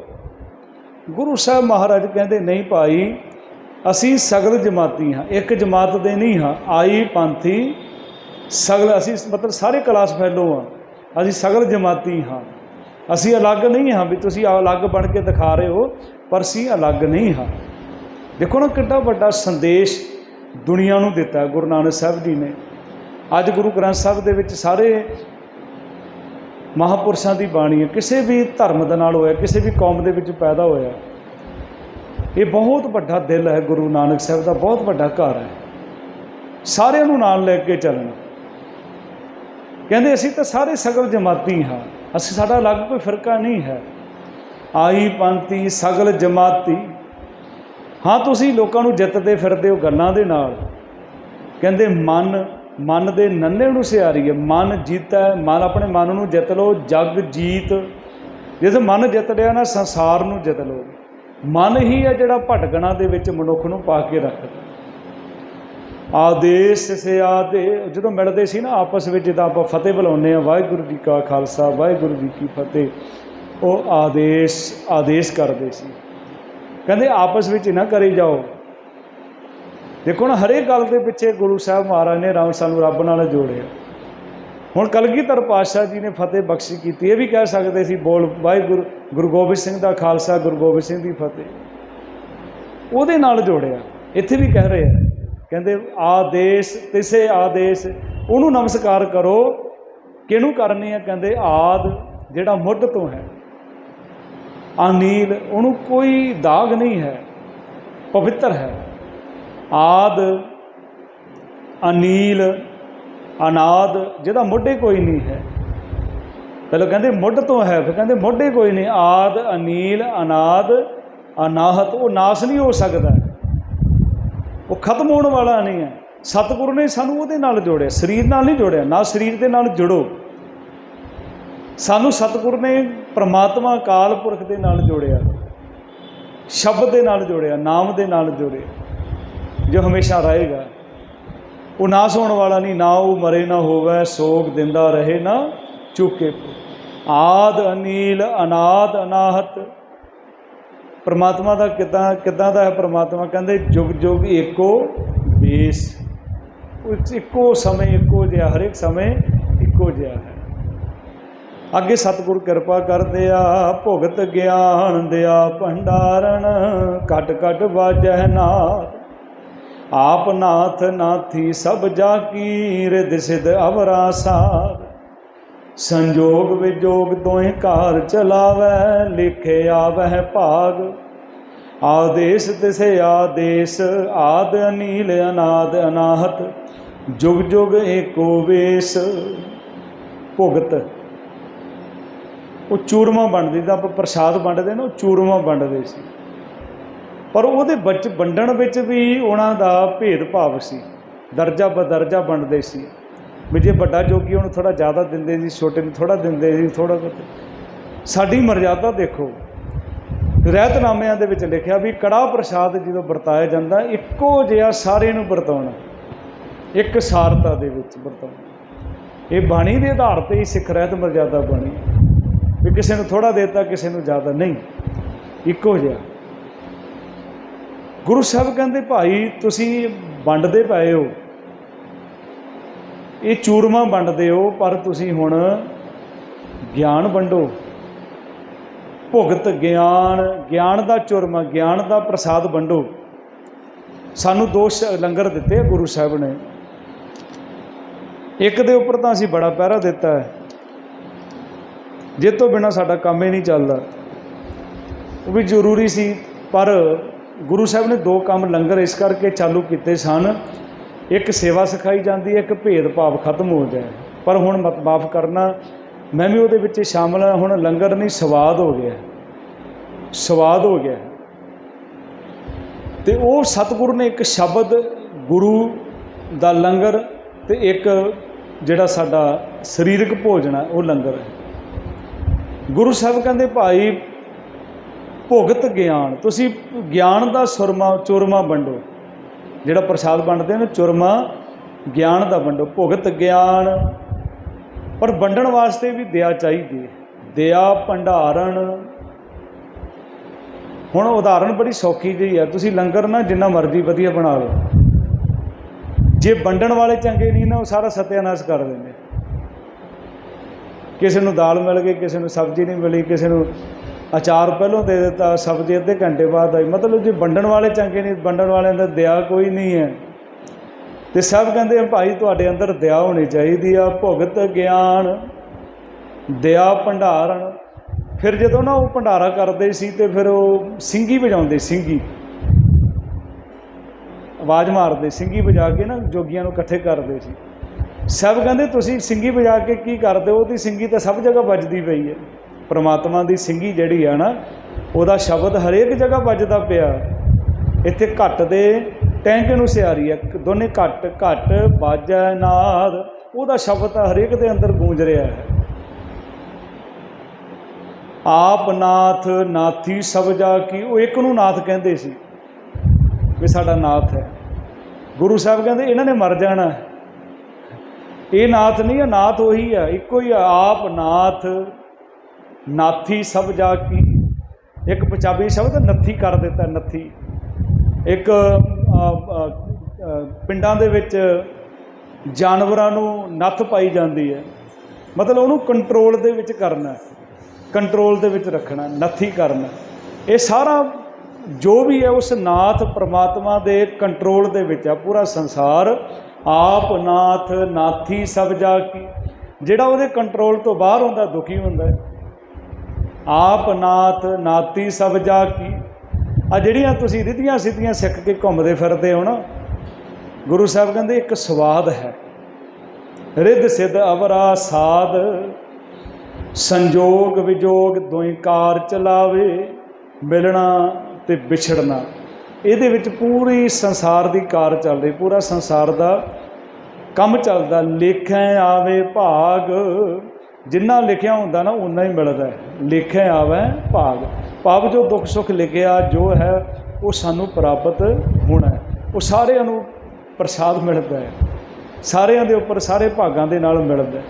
ਗੁਰੂ ਸਾਹਿਬ ਮਹਾਰਾਜ ਕਹਿੰਦੇ, ਨਹੀਂ ਭਾਈ, ਅਸੀਂ ਸਗਲ ਜਮਾਤੀ ਹਾਂ, ਇੱਕ ਜਮਾਤ ਦੇ ਨਹੀਂ ਹਾਂ, ਆਈ ਪੰਥੀ ਸਗਲ, ਅਸੀਂ ਮਤਲਬ ਸਾਰੇ ਕਲਾਸ ਫੈਲੋ ਹਾਂ, ਅਸੀਂ ਸਗਲ ਜਮਾਤੀ ਹਾਂ। ਅਸੀਂ ਅਲੱਗ ਨਹੀਂ ਹਾਂ ਵੀ ਤੁਸੀਂ ਅਲੱਗ ਬਣ ਕੇ ਦਿਖਾ ਰਹੇ ਹੋ, ਪਰ ਅਸੀਂ ਅਲੱਗ ਨਹੀਂ ਹਾਂ। ਦੇਖੋ ਨਾ ਕਿੰਨਾ ਵੱਡਾ ਸੰਦੇਸ਼ ਦੁਨੀਆ ਨੂੰ ਦਿੱਤਾ ਗੁਰੂ ਨਾਨਕ ਸਾਹਿਬ ਜੀ ਨੇ। ਅੱਜ ਗੁਰੂ ਗ੍ਰੰਥ ਸਾਹਿਬ ਦੇ ਵਿੱਚ ਸਾਰੇ ਮਹਾਪੁਰਸ਼ਾਂ ਦੀ ਬਾਣੀ ਹੈ। ਕਿਸੇ ਵੀ ਧਰਮ ਦੇ ਨਾਲ ਹੋਇਆ, ਕਿਸੇ ਵੀ ਕੌਮ ਦੇ ਵਿੱਚ ਪੈਦਾ ਹੋਇਆ, ਇਹ ਬਹੁਤ ਵੱਡਾ ਦਿਲ ਹੈ ਗੁਰੂ ਨਾਨਕ ਸਾਹਿਬ ਦਾ, ਬਹੁਤ ਵੱਡਾ ਘਰ ਹੈ। ਸਾਰਿਆਂ ਨੂੰ ਨਾਲ ਲੈ ਕੇ ਚੱਲਣਾ। ਕਹਿੰਦੇ ਅਸੀਂ ਤਾਂ ਸਾਰੇ ਸਗਲ ਜਮਾਤੀ ਹਾਂ, ਅਸੀਂ ਸਾਡਾ ਅਲੱਗ ਕੋਈ ਫਿਰਕਾ ਨਹੀਂ ਹੈ। ਆਈ ਪੰਥੀ ਸਗਲ ਜਮਾਤੀ। ਹਾਂ, ਤੁਸੀਂ ਲੋਕਾਂ ਨੂੰ ਜਿੱਤਦੇ ਫਿਰਦੇ ਹੋ ਗੱਲਾਂ ਦੇ ਨਾਲ। ਕਹਿੰਦੇ ਮਨ ਮਨ ਦੇ ਨੰਨੇ ਨੂੰ ਸਿਆਰੀ ਹੈ ਮਨ ਜੀਤਾ ਹੈ, ਮਨ ਆਪਣੇ ਮਨ ਨੂੰ ਜਿੱਤ ਲਓ ਜਗ ਜੀਤ। ਜੇ ਮਨ ਜਿੱਤ ਲਿਆ ਨਾ ਸੰਸਾਰ ਨੂੰ ਜਿੱਤ ਲਓ। ਮਨ ਹੀ ਹੈ ਜਿਹੜਾ ਭਟਕਣਾ ਦੇ ਵਿੱਚ ਮਨੁੱਖ ਨੂੰ ਪਾ ਕੇ ਰੱਖਦਾ। ਆਦੇਸ਼ ਸੇ ਆਦੇ ਜਦੋਂ ਮਿਲਦੇ ਸੀ ਨਾ ਆਪਸ ਵਿੱਚ ਜਿੱਦਾਂ ਆਪਾਂ ਫਤਿਹ ਬੁਲਾਉਂਦੇ ਆ ਵਾਹਿਗੁਰੂ ਜੀ ਕਾ ਖਾਲਸਾ ਵਾਹਿਗੁਰੂ ਜੀ ਕੀ ਫਤਿਹ ਉਹ ਆਦੇਸ਼ ਆਦੇਸ਼ ਕਰਦੇ ਸੀ। ਕਹਿੰਦੇ ਆਪਸ ਵਿੱਚ ਨਾ ਕਰੀ ਜਾਓ। ਦੇਖੋ ਨਾ, ਹਰੇਕ ਗੱਲ ਦੇ ਪਿੱਛੇ ਗੁਰੂ ਸਾਹਿਬ ਮਹਾਰਾਜ ਨੇ ਰਾਮ ਸਾਨੂੰ ਰੱਬ ਨਾਲ ਜੋੜਿਆ। ਹੁਣ ਕਲਗੀਧਰ ਪਾਤਸ਼ਾਹ ਜੀ ਨੇ ਫਤਿਹ ਬਖਸ਼ੀ ਕੀਤੀ। ਇਹ ਵੀ ਕਹਿ ਸਕਦੇ ਸੀ, ਬੋਲ ਵਾਹਿਗੁਰੂ, ਗੁਰੂ ਗੋਬਿੰਦ ਸਿੰਘ ਦਾ ਖਾਲਸਾ, ਗੁਰੂ ਗੋਬਿੰਦ ਸਿੰਘ ਦੀ ਫਤਿਹ। ਉਹਦੇ ਨਾਲ ਜੋੜਿਆ। ਇੱਥੇ ਵੀ ਕਹਿ ਰਹੇ। ਆ ਕਹਿੰਦੇ, ਆਦੇਸ਼, ਤਿਸੇ ਆਦੇਸ਼, ਉਹਨੂੰ ਨਮਸਕਾਰ ਕਰੋ। ਕਿਹਨੂੰ ਕਰਨੀ ਹੈ ਕਹਿੰਦੇ, ਆਦ ਜਿਹੜਾ ਮੁੱਢ ਤੋਂ ਹੈ। ਅਨੀਲ, ਉਹਨੂੰ ਕੋਈ ਦਾਗ ਨਹੀਂ ਹੈ। ਪਵਿੱਤਰ ਹੈ। ਆਦ, ਅਨੀਲ, ਅਨਾਦ, ਜਿਹਦਾ ਮੋਢੇ ਕੋਈ ਨਹੀਂ ਹੈ। ਪਹਿਲਾਂ ਕਹਿੰਦੇ ਮੁੱਢ ਤੋਂ ਹੈ, ਫਿਰ ਕਹਿੰਦੇ ਮੋਢੇ ਕੋਈ ਨਹੀਂ। ਆਦ, ਅਨੀਲ, ਅਨਾਦ, ਅਨਾਹਤ, ਉਹ ਨਾਸ ਨਹੀਂ ਹੋ ਸਕਦਾ। ਉਹ ਖਤਮ ਹੋਣ ਵਾਲਾ ਨਹੀਂ ਹੈ। ਸਤਿਗੁਰੂ ਨੇ ਸਾਨੂੰ ਉਹਦੇ ਨਾਲ ਜੋੜਿਆ, ਸਰੀਰ ਨਾਲ ਨਹੀਂ ਜੋੜਿਆ। ਨਾ ਸਰੀਰ ਦੇ ਨਾਲ ਜੁੜੋ। ਸਾਨੂੰ ਸਤਿਗੁਰ ਨੇ ਪ੍ਰਮਾਤਮਾ ਅਕਾਲ ਪੁਰਖ ਦੇ ਨਾਲ ਜੋੜਿਆ। ਸ਼ਬਦ ਦੇ ਨਾਲ ਜੋੜਿਆ, ਨਾਮ ਦੇ ਨਾਲ ਜੋੜਿਆ। ਜੋ ਹਮੇਸ਼ਾ ਰਹੇਗਾ। ਉਹ ਨਾਸ ਹੋਣ ਵਾਲਾ ਨਹੀਂ, ਨਾ ਉਹ ਮਰੇ, ਨਾ ਹੋਵੇ, ਸੋਗ ਦਿੰਦਾ ਰਹੇ, ਨਾ ਚੁੱਕੇ ਆਦ ਅਨੀਲ, ਅਨਾਦ ਅਨਾਹਤ। ਪਰਮਾਤਮਾ ਦਾ ਕਿਦਾਂ ਕਿਦਾਂ ਦਾ ਹੈ ਪਰਮਾਤਮਾ? ਕਹਿੰਦੇ ਜੁਗ ਜੁਗ ਏਕੋ ਬੇਸ। ਉਹ ਇੱਕੋ ਸਮੇਂ, ਇੱਕੋ ਜਿਹਾ ਹਰ ਇੱਕ ਸਮੇਂ ਇੱਕੋ ਜਿਹਾ ਹੈ। ਅੱਗੇ ਸਤਿਗੁਰ ਕਿਰਪਾ ਕਰਦੇ ਆ, ਭੁਗਤ ਗਿਆਨ ਦਿਆ, ਭੰਡਾਰਨ ਘਟ ਘਟ ਵਾਜੈ ਨਾਥ। ਆਪ ਨਾਥ ਨਾਥੀ ਸਭ ਜਾ ਕੀ ਰਿਦ ਸਿਧ ਅਵਰਾ ਸਾਰ। ਸੰਜੋਗ ਵਿਜੋਗ ਦੋਇ ਘਰ ਚਲਾਵੈ, ਲਿਖੇ ਆਵਹਿ ਭਾਗ। ਆਦੇਸ਼ ਤਿਸੇ ਆਦੇਸ਼, ਆਦ ਅਨੀਲ ਅਨਾਦ ਅਨਾਹਤ, ਜੁਗ ਜੁਗ ਏਕੋ ਵੇਸ। ਭੁਗਤ। ਉਹ ਚੂਰਮਾ ਵੰਡਦੇ ਤਾਂ ਪ੍ਰਸ਼ਾਦ ਵੰਡਦੇ ਨਾ, ਉਹ ਚੂਰਮਾ ਵੰਡਦੇ ਸੀ। ਪਰ ਉਹਦੇ ਵਿੱਚ ਵੰਡਣ ਵਿੱਚ ਵੀ ਉਹਨਾਂ ਦਾ ਭੇਦਭਾਵ ਸੀ। ਦਰਜਾ ਬਦਰਜਾ ਵੰਡਦੇ ਸੀ। ਵੀ ਜੇ ਵੱਡਾ ਜੋਗੀ ਉਹਨੂੰ ਥੋੜਾ ਜ਼ਿਆਦਾ ਦਿੰਦੇ ਸੀ, ਛੋਟੇ ਨੂੰ ਥੋੜਾ ਦਿੰਦੇ ਸੀ ਥੋੜਾ ਸਾਡੀ ਮਰਜ਼ਾਦਾ ਦੇਖੋ। ਰਹਿਤਨਾਮਿਆਂ ਦੇ ਵਿੱਚ ਲਿਖਿਆ ਵੀ ਕੜਾ ਪ੍ਰਸ਼ਾਦ ਜਦੋਂ ਵਰਤਾਇਆ ਜਾਂਦਾ, ਇੱਕੋ ਜਿਹਾ ਸਾਰੇ ਨੂੰ ਵਰਤਾਉਣਾ। ਇੱਕ ਸਾਰਤਾ ਦੇ ਵਿੱਚ ਵਰਤਾਉਣਾ। ਇਹ ਬਾਣੀ ਦੇ ਆਧਾਰ ਤੇ ਹੀ ਸਿੱਖ ਰਹਿਤ ਮਰਜ਼ਾਦਾ ਬਣੀ। ਵੀ ਕਿਸੇ ਨੂੰ ਥੋੜਾ ਦੇਤਾ, ਕਿਸੇ ਨੂੰ ਜ਼ਿਆਦਾ ਨਹੀਂ। ਇੱਕੋ ਜਿਹਾ। ਗੁਰੂ ਸਾਹਿਬ ਕਹਿੰਦੇ, ਭਾਈ, ਤੁਸੀਂ ਵੰਡਦੇ ਪਏ ਹੋ। ਇਹ ਚੂਰਮਾ ਵੰਡਦੇ ਹੋ, ਪਰ ਤੁਸੀਂ ਹੁਣ ਗਿਆਨ ਵੰਡੋ। ਭੁਗਤ ਗਿਆਨ ਗਿਆਨ ਦਾ ਚੂਰਮਾ, ਗਿਆਨ ਦਾ ਪ੍ਰਸਾਦ ਵੰਡੋ। ਸਾਨੂੰ ਦੋ ਸ਼- ਲੰਗਰ ਦਿੱਤੇ ਗੁਰੂ ਸਾਹਿਬ ਨੇ। ਇੱਕ ਦੇ ਉੱਪਰ ਤਾਂ ਅਸੀਂ ਬੜਾ ਪਹਿਰਾ ਦਿੱਤਾ ਹੈ। ਜਿਹ ਤੋਂ ਬਿਨਾ ਸਾਡਾ ਕੰਮ ਹੀ ਨਹੀਂ ਚੱਲਦਾ। ਉਹ ਵੀ ਜ਼ਰੂਰੀ ਸੀ, ਪਰ ਗੁਰੂ ਸਾਹਿਬ ਨੇ ਦੋ ਕੰਮ ਲੰਗਰ ਇਸ ਕਰਕੇ ਚਾਲੂ ਕੀਤੇ ਸਨ। ਇੱਕ ਸੇਵਾ ਸਿਖਾਈ ਜਾਂਦੀ ਹੈ, ਇੱਕ ਭੇਦ ਭਾਵ ਖਤਮ ਹੋ ਜਾਏ। ਪਰ ਹੁਣ ਮਤ ਮਾਫ ਕਰਨਾ, ਮੈਂ ਵੀ ਉਹਦੇ ਵਿੱਚ ਸ਼ਾਮਲ ਹਾਂ। ਹੁਣ ਲੰਗਰ ਨਹੀਂ, ਸਵਾਦ ਹੋ ਗਿਆ। ਸਵਾਦ ਹੋ ਗਿਆ। ਤੇ ਉਹ ਸਤਿਗੁਰੂ ਨੇ ਇੱਕ ਸ਼ਬਦ ਗੁਰੂ ਦਾ ਲੰਗਰ ਤੇ ਇੱਕ ਜਿਹੜਾ ਸਾਡਾ ਸਰੀਰਕ ਭੋਜਨ ਹੈ ਉਹ ਲੰਗਰ ਹੈ। ਗੁਰੂ ਸਾਹਿਬ ਕਹਿੰਦੇ, ਭਾਈ ਭੁਗਤ ਗਿਆਨ। ਤੁਸੀਂ ਗਿਆਨ ਦਾ ਸੁਰਮਾ, ਚੁਰਮਾ ਵੰਡੋ। ਜਿਹੜਾ ਪ੍ਰਸਾਦ ਵੰਡਦੇ ਨੇ, ਚੁਰਮਾ ਗਿਆਨ ਦਾ ਵੰਡੋ, ਭੁਗਤ ਗਿਆਨ। ਪਰ ਵੰਡਣ ਵਾਸਤੇ ਵੀ ਦਇਆ ਚਾਹੀਦੀ ਹੈ। ਦਇਆ, ਭੰਡਾਰਨ। ਹੁਣ ਉਦਾਹਰਣ ਬੜੀ ਸੌਖੀ ਜਿਹੀ ਆ ਤੁਸੀਂ ਲੰਗਰ ਨਾ ਜਿੰਨਾ ਮਰਜ਼ੀ ਵਧੀਆ ਬਣਾ ਲਓ। ਜੇ ਵੰਡਣ ਵਾਲੇ ਚੰਗੇ ਨਹੀਂ ਨਾ, ਉਹ ਸਾਰਾ ਸਤਿਆਨਾਸ਼ ਕਰ ਦਿੰਦੇ ਕਿਸੇ ਨੂੰ ਦਾਲ ਮਿਲ ਗਈ, ਕਿਸੇ ਨੂੰ ਸਬਜ਼ੀ ਨਹੀਂ ਮਿਲੀ, ਕਿਸੇ ਨੂੰ ਅਚਾਰ ਪਹਿਲੋਂ ਦੇ ਦਿੱਤਾ, ਸਬਜ਼ੀ ਅੱਧੇ ਘੰਟੇ ਬਾਅਦ ਆਈ। ਮਤਲਬ ਜੇ ਵੰਡਣ ਵਾਲੇ ਚੰਗੇ ਨਹੀਂ, ਵੰਡਣ ਵਾਲਿਆਂ ਦਾ ਦਇਆ ਕੋਈ ਨਹੀਂ ਹੈ। ਤੇ ਸਭ ਕਹਿੰਦੇ ਭਾਈ, ਤੁਹਾਡੇ ਅੰਦਰ ਦਇਆ ਹੋਣੀ ਚਾਹੀਦੀ ਆ, ਭੁਗਤ ਗਿਆਨ ਦਇਆ ਭੰਡਾਰਨ। ਫਿਰ ਜਦੋਂ ਨਾ ਉਹ ਭੰਡਾਰਾ ਕਰਦੇ ਸੀ ਤੇ ਫਿਰ ਉਹ ਸਿੰਗੀ ਵਜਾਉਂਦੇ, ਸਿੰਗੀ। ਆਵਾਜ਼ ਮਾਰਦੇ, ਸਿੰਗੀ ਵਜਾ ਕੇ ਨਾ ਜੋਗੀਆਂ ਨੂੰ ਇਕੱਠੇ ਕਰਦੇ ਸੀ। ਸਭ ਕਹਿੰਦੇ, ਤੁਸੀਂ ਸਿੰਗੀ ਵਜਾ ਕੇ ਕੀ ਕਰਦੇ ਹੋ? ਉਹਦੀ ਸਿੰਗੀ ਤਾਂ ਸਭ ਜਗ੍ਹਾ ਵੱਜਦੀ ਪਈ ਹੈ। ਪ੍ਰਮਾਤਮਾ ਦੀ ਸਿੰਗੀ ਜਿਹੜੀ ਆ ਨਾ ਉਹਦਾ ਸ਼ਬਦ ਹਰੇਕ ਜਗ੍ਹਾ ਵੱਜਦਾ ਪਿਆ। ਇੱਥੇ ਘੱਟ ਦੇ ਟੈਂਕ ਨੂੰ ਸਿਆਰੀ ਹੈ ਦੋਨੇ ਘੱਟ ਘੱਟ ਬਾਜੈ ਨਾਦ। ਉਹਦਾ ਸ਼ਬਦ ਹਰੇਕ ਦੇ ਅੰਦਰ ਗੂੰਜ ਰਿਹਾ ਹੈ। ਆਪ ਨਾਥ ਨਾਥੀ ਸਭ ਜਾ ਕੀ ਉਹ ਇੱਕ ਨੂੰ ਨਾਥ ਕਹਿੰਦੇ ਸੀ ਵੀ ਸਾਡਾ ਨਾਥ ਹੈ। ਗੁਰੂ ਸਾਹਿਬ ਕਹਿੰਦੇ ਇਹਨਾਂ ਨੇ ਮਰ ਜਾਣਾ ਇਹ ਨਾਥ ਨਹੀਂ ਹੈ ਨਾਥ ਉਹੀ ਹੈ। ਇੱਕੋ ਹੀ ਆ, ਆਪ ਨਾਥ ਨਾਥੀ ਸਭ ਜਾ ਕੀ। ਇੱਕ ਪੰਜਾਬੀ ਸ਼ਬਦ ਨੱਥੀ ਕਰ ਦਿੱਤਾ, ਨੱਥੀ। ਇੱਕ ਪਿੰਡਾਂ ਦੇ ਵਿੱਚ ਜਾਨਵਰਾਂ ਨੂੰ ਨੱਥ ਪਾਈ ਜਾਂਦੀ ਹੈ। ਮਤਲਬ ਉਹਨੂੰ ਕੰਟਰੋਲ ਦੇ ਵਿੱਚ ਕਰਨਾ ਕੰਟਰੋਲ ਦੇ ਵਿੱਚ ਰੱਖਣਾ, ਨੱਥੀ ਕਰਨਾ। ਇਹ ਸਾਰਾ ਜੋ ਵੀ ਹੈ, ਉਸ ਨਾਥ ਪ੍ਰਮਾਤਮਾ ਦੇ ਕੰਟਰੋਲ ਦੇ ਵਿੱਚ ਆ ਪੂਰਾ ਸੰਸਾਰ। ਆਪ ਨਾਥ, ਨਾਥੀ ਸਭ ਜਾ ਕੀ। ਜਿਹੜਾ ਉਹਦੇ ਕੰਟਰੋਲ ਤੋਂ ਬਾਹਰ ਹੁੰਦਾ, ਦੁਖੀ ਹੁੰਦਾ ਹੈ। ਆਪ ਨਾਥ ਨਾਤੀ ਸਭ ਜਾ ਕੀ। ਆ ਜਿਹੜੀਆਂ ਤੁਸੀਂ ਰਿਧੀਆਂ ਸਿੱਧੀਆਂ ਸਿੱਖ ਕੇ ਘੁੰਮਦੇ ਫਿਰਦੇ ਹੋ ਨਾ, ਗੁਰੂ ਸਾਹਿਬ ਕਹਿੰਦੇ ਇੱਕ ਸਵਾਦ ਹੈ। ਰਿੱਧ ਸਿੱਧ ਅਵਰਾ ਸਾਧ, ਸੰਜੋਗ ਵਿਜੋਗ ਦੋਈ ਕਾਰ ਚਲਾਵੇ, ਮਿਲਣਾ ਤੇ ਵਿਛੜਨਾ। ਇਹਦੇ ਵਿੱਚ ਪੂਰੀ ਸੰਸਾਰ ਦੀ ਕਾਰ ਚੱਲ ਰਹੀ, ਪੂਰਾ ਸੰਸਾਰ ਦਾ ਕੰਮ ਚੱਲਦਾ। ਲੇਖੈ ਆਵੇ ਭਾਗ ਜਿੰਨਾ ਲਿਖਿਆ ਹੁੰਦਾ ਨਾ ਉਨਾ ਹੀ ਮਿਲਦਾ ਹੈ। ਲਿਖੈ ਆਵੇ ਭਾਗ। ਭਾਵ ਜੋ ਦੁੱਖ ਸੁੱਖ ਲਿਖਿਆ, ਜੋ ਹੈ, ਉਹ ਸਾਨੂੰ ਪ੍ਰਾਪਤ ਹੋਣਾ ਹੈ। ਉਹ ਸਾਰਿਆਂ ਨੂੰ ਪ੍ਰਸਾਦ ਮਿਲਦਾ ਹੈ। ਸਾਰਿਆਂ ਦੇ ਉੱਪਰ, ਸਾਰੇ ਭਾਗਾਂ ਦੇ ਨਾਲ ਮਿਲਦਾ ਹੈ।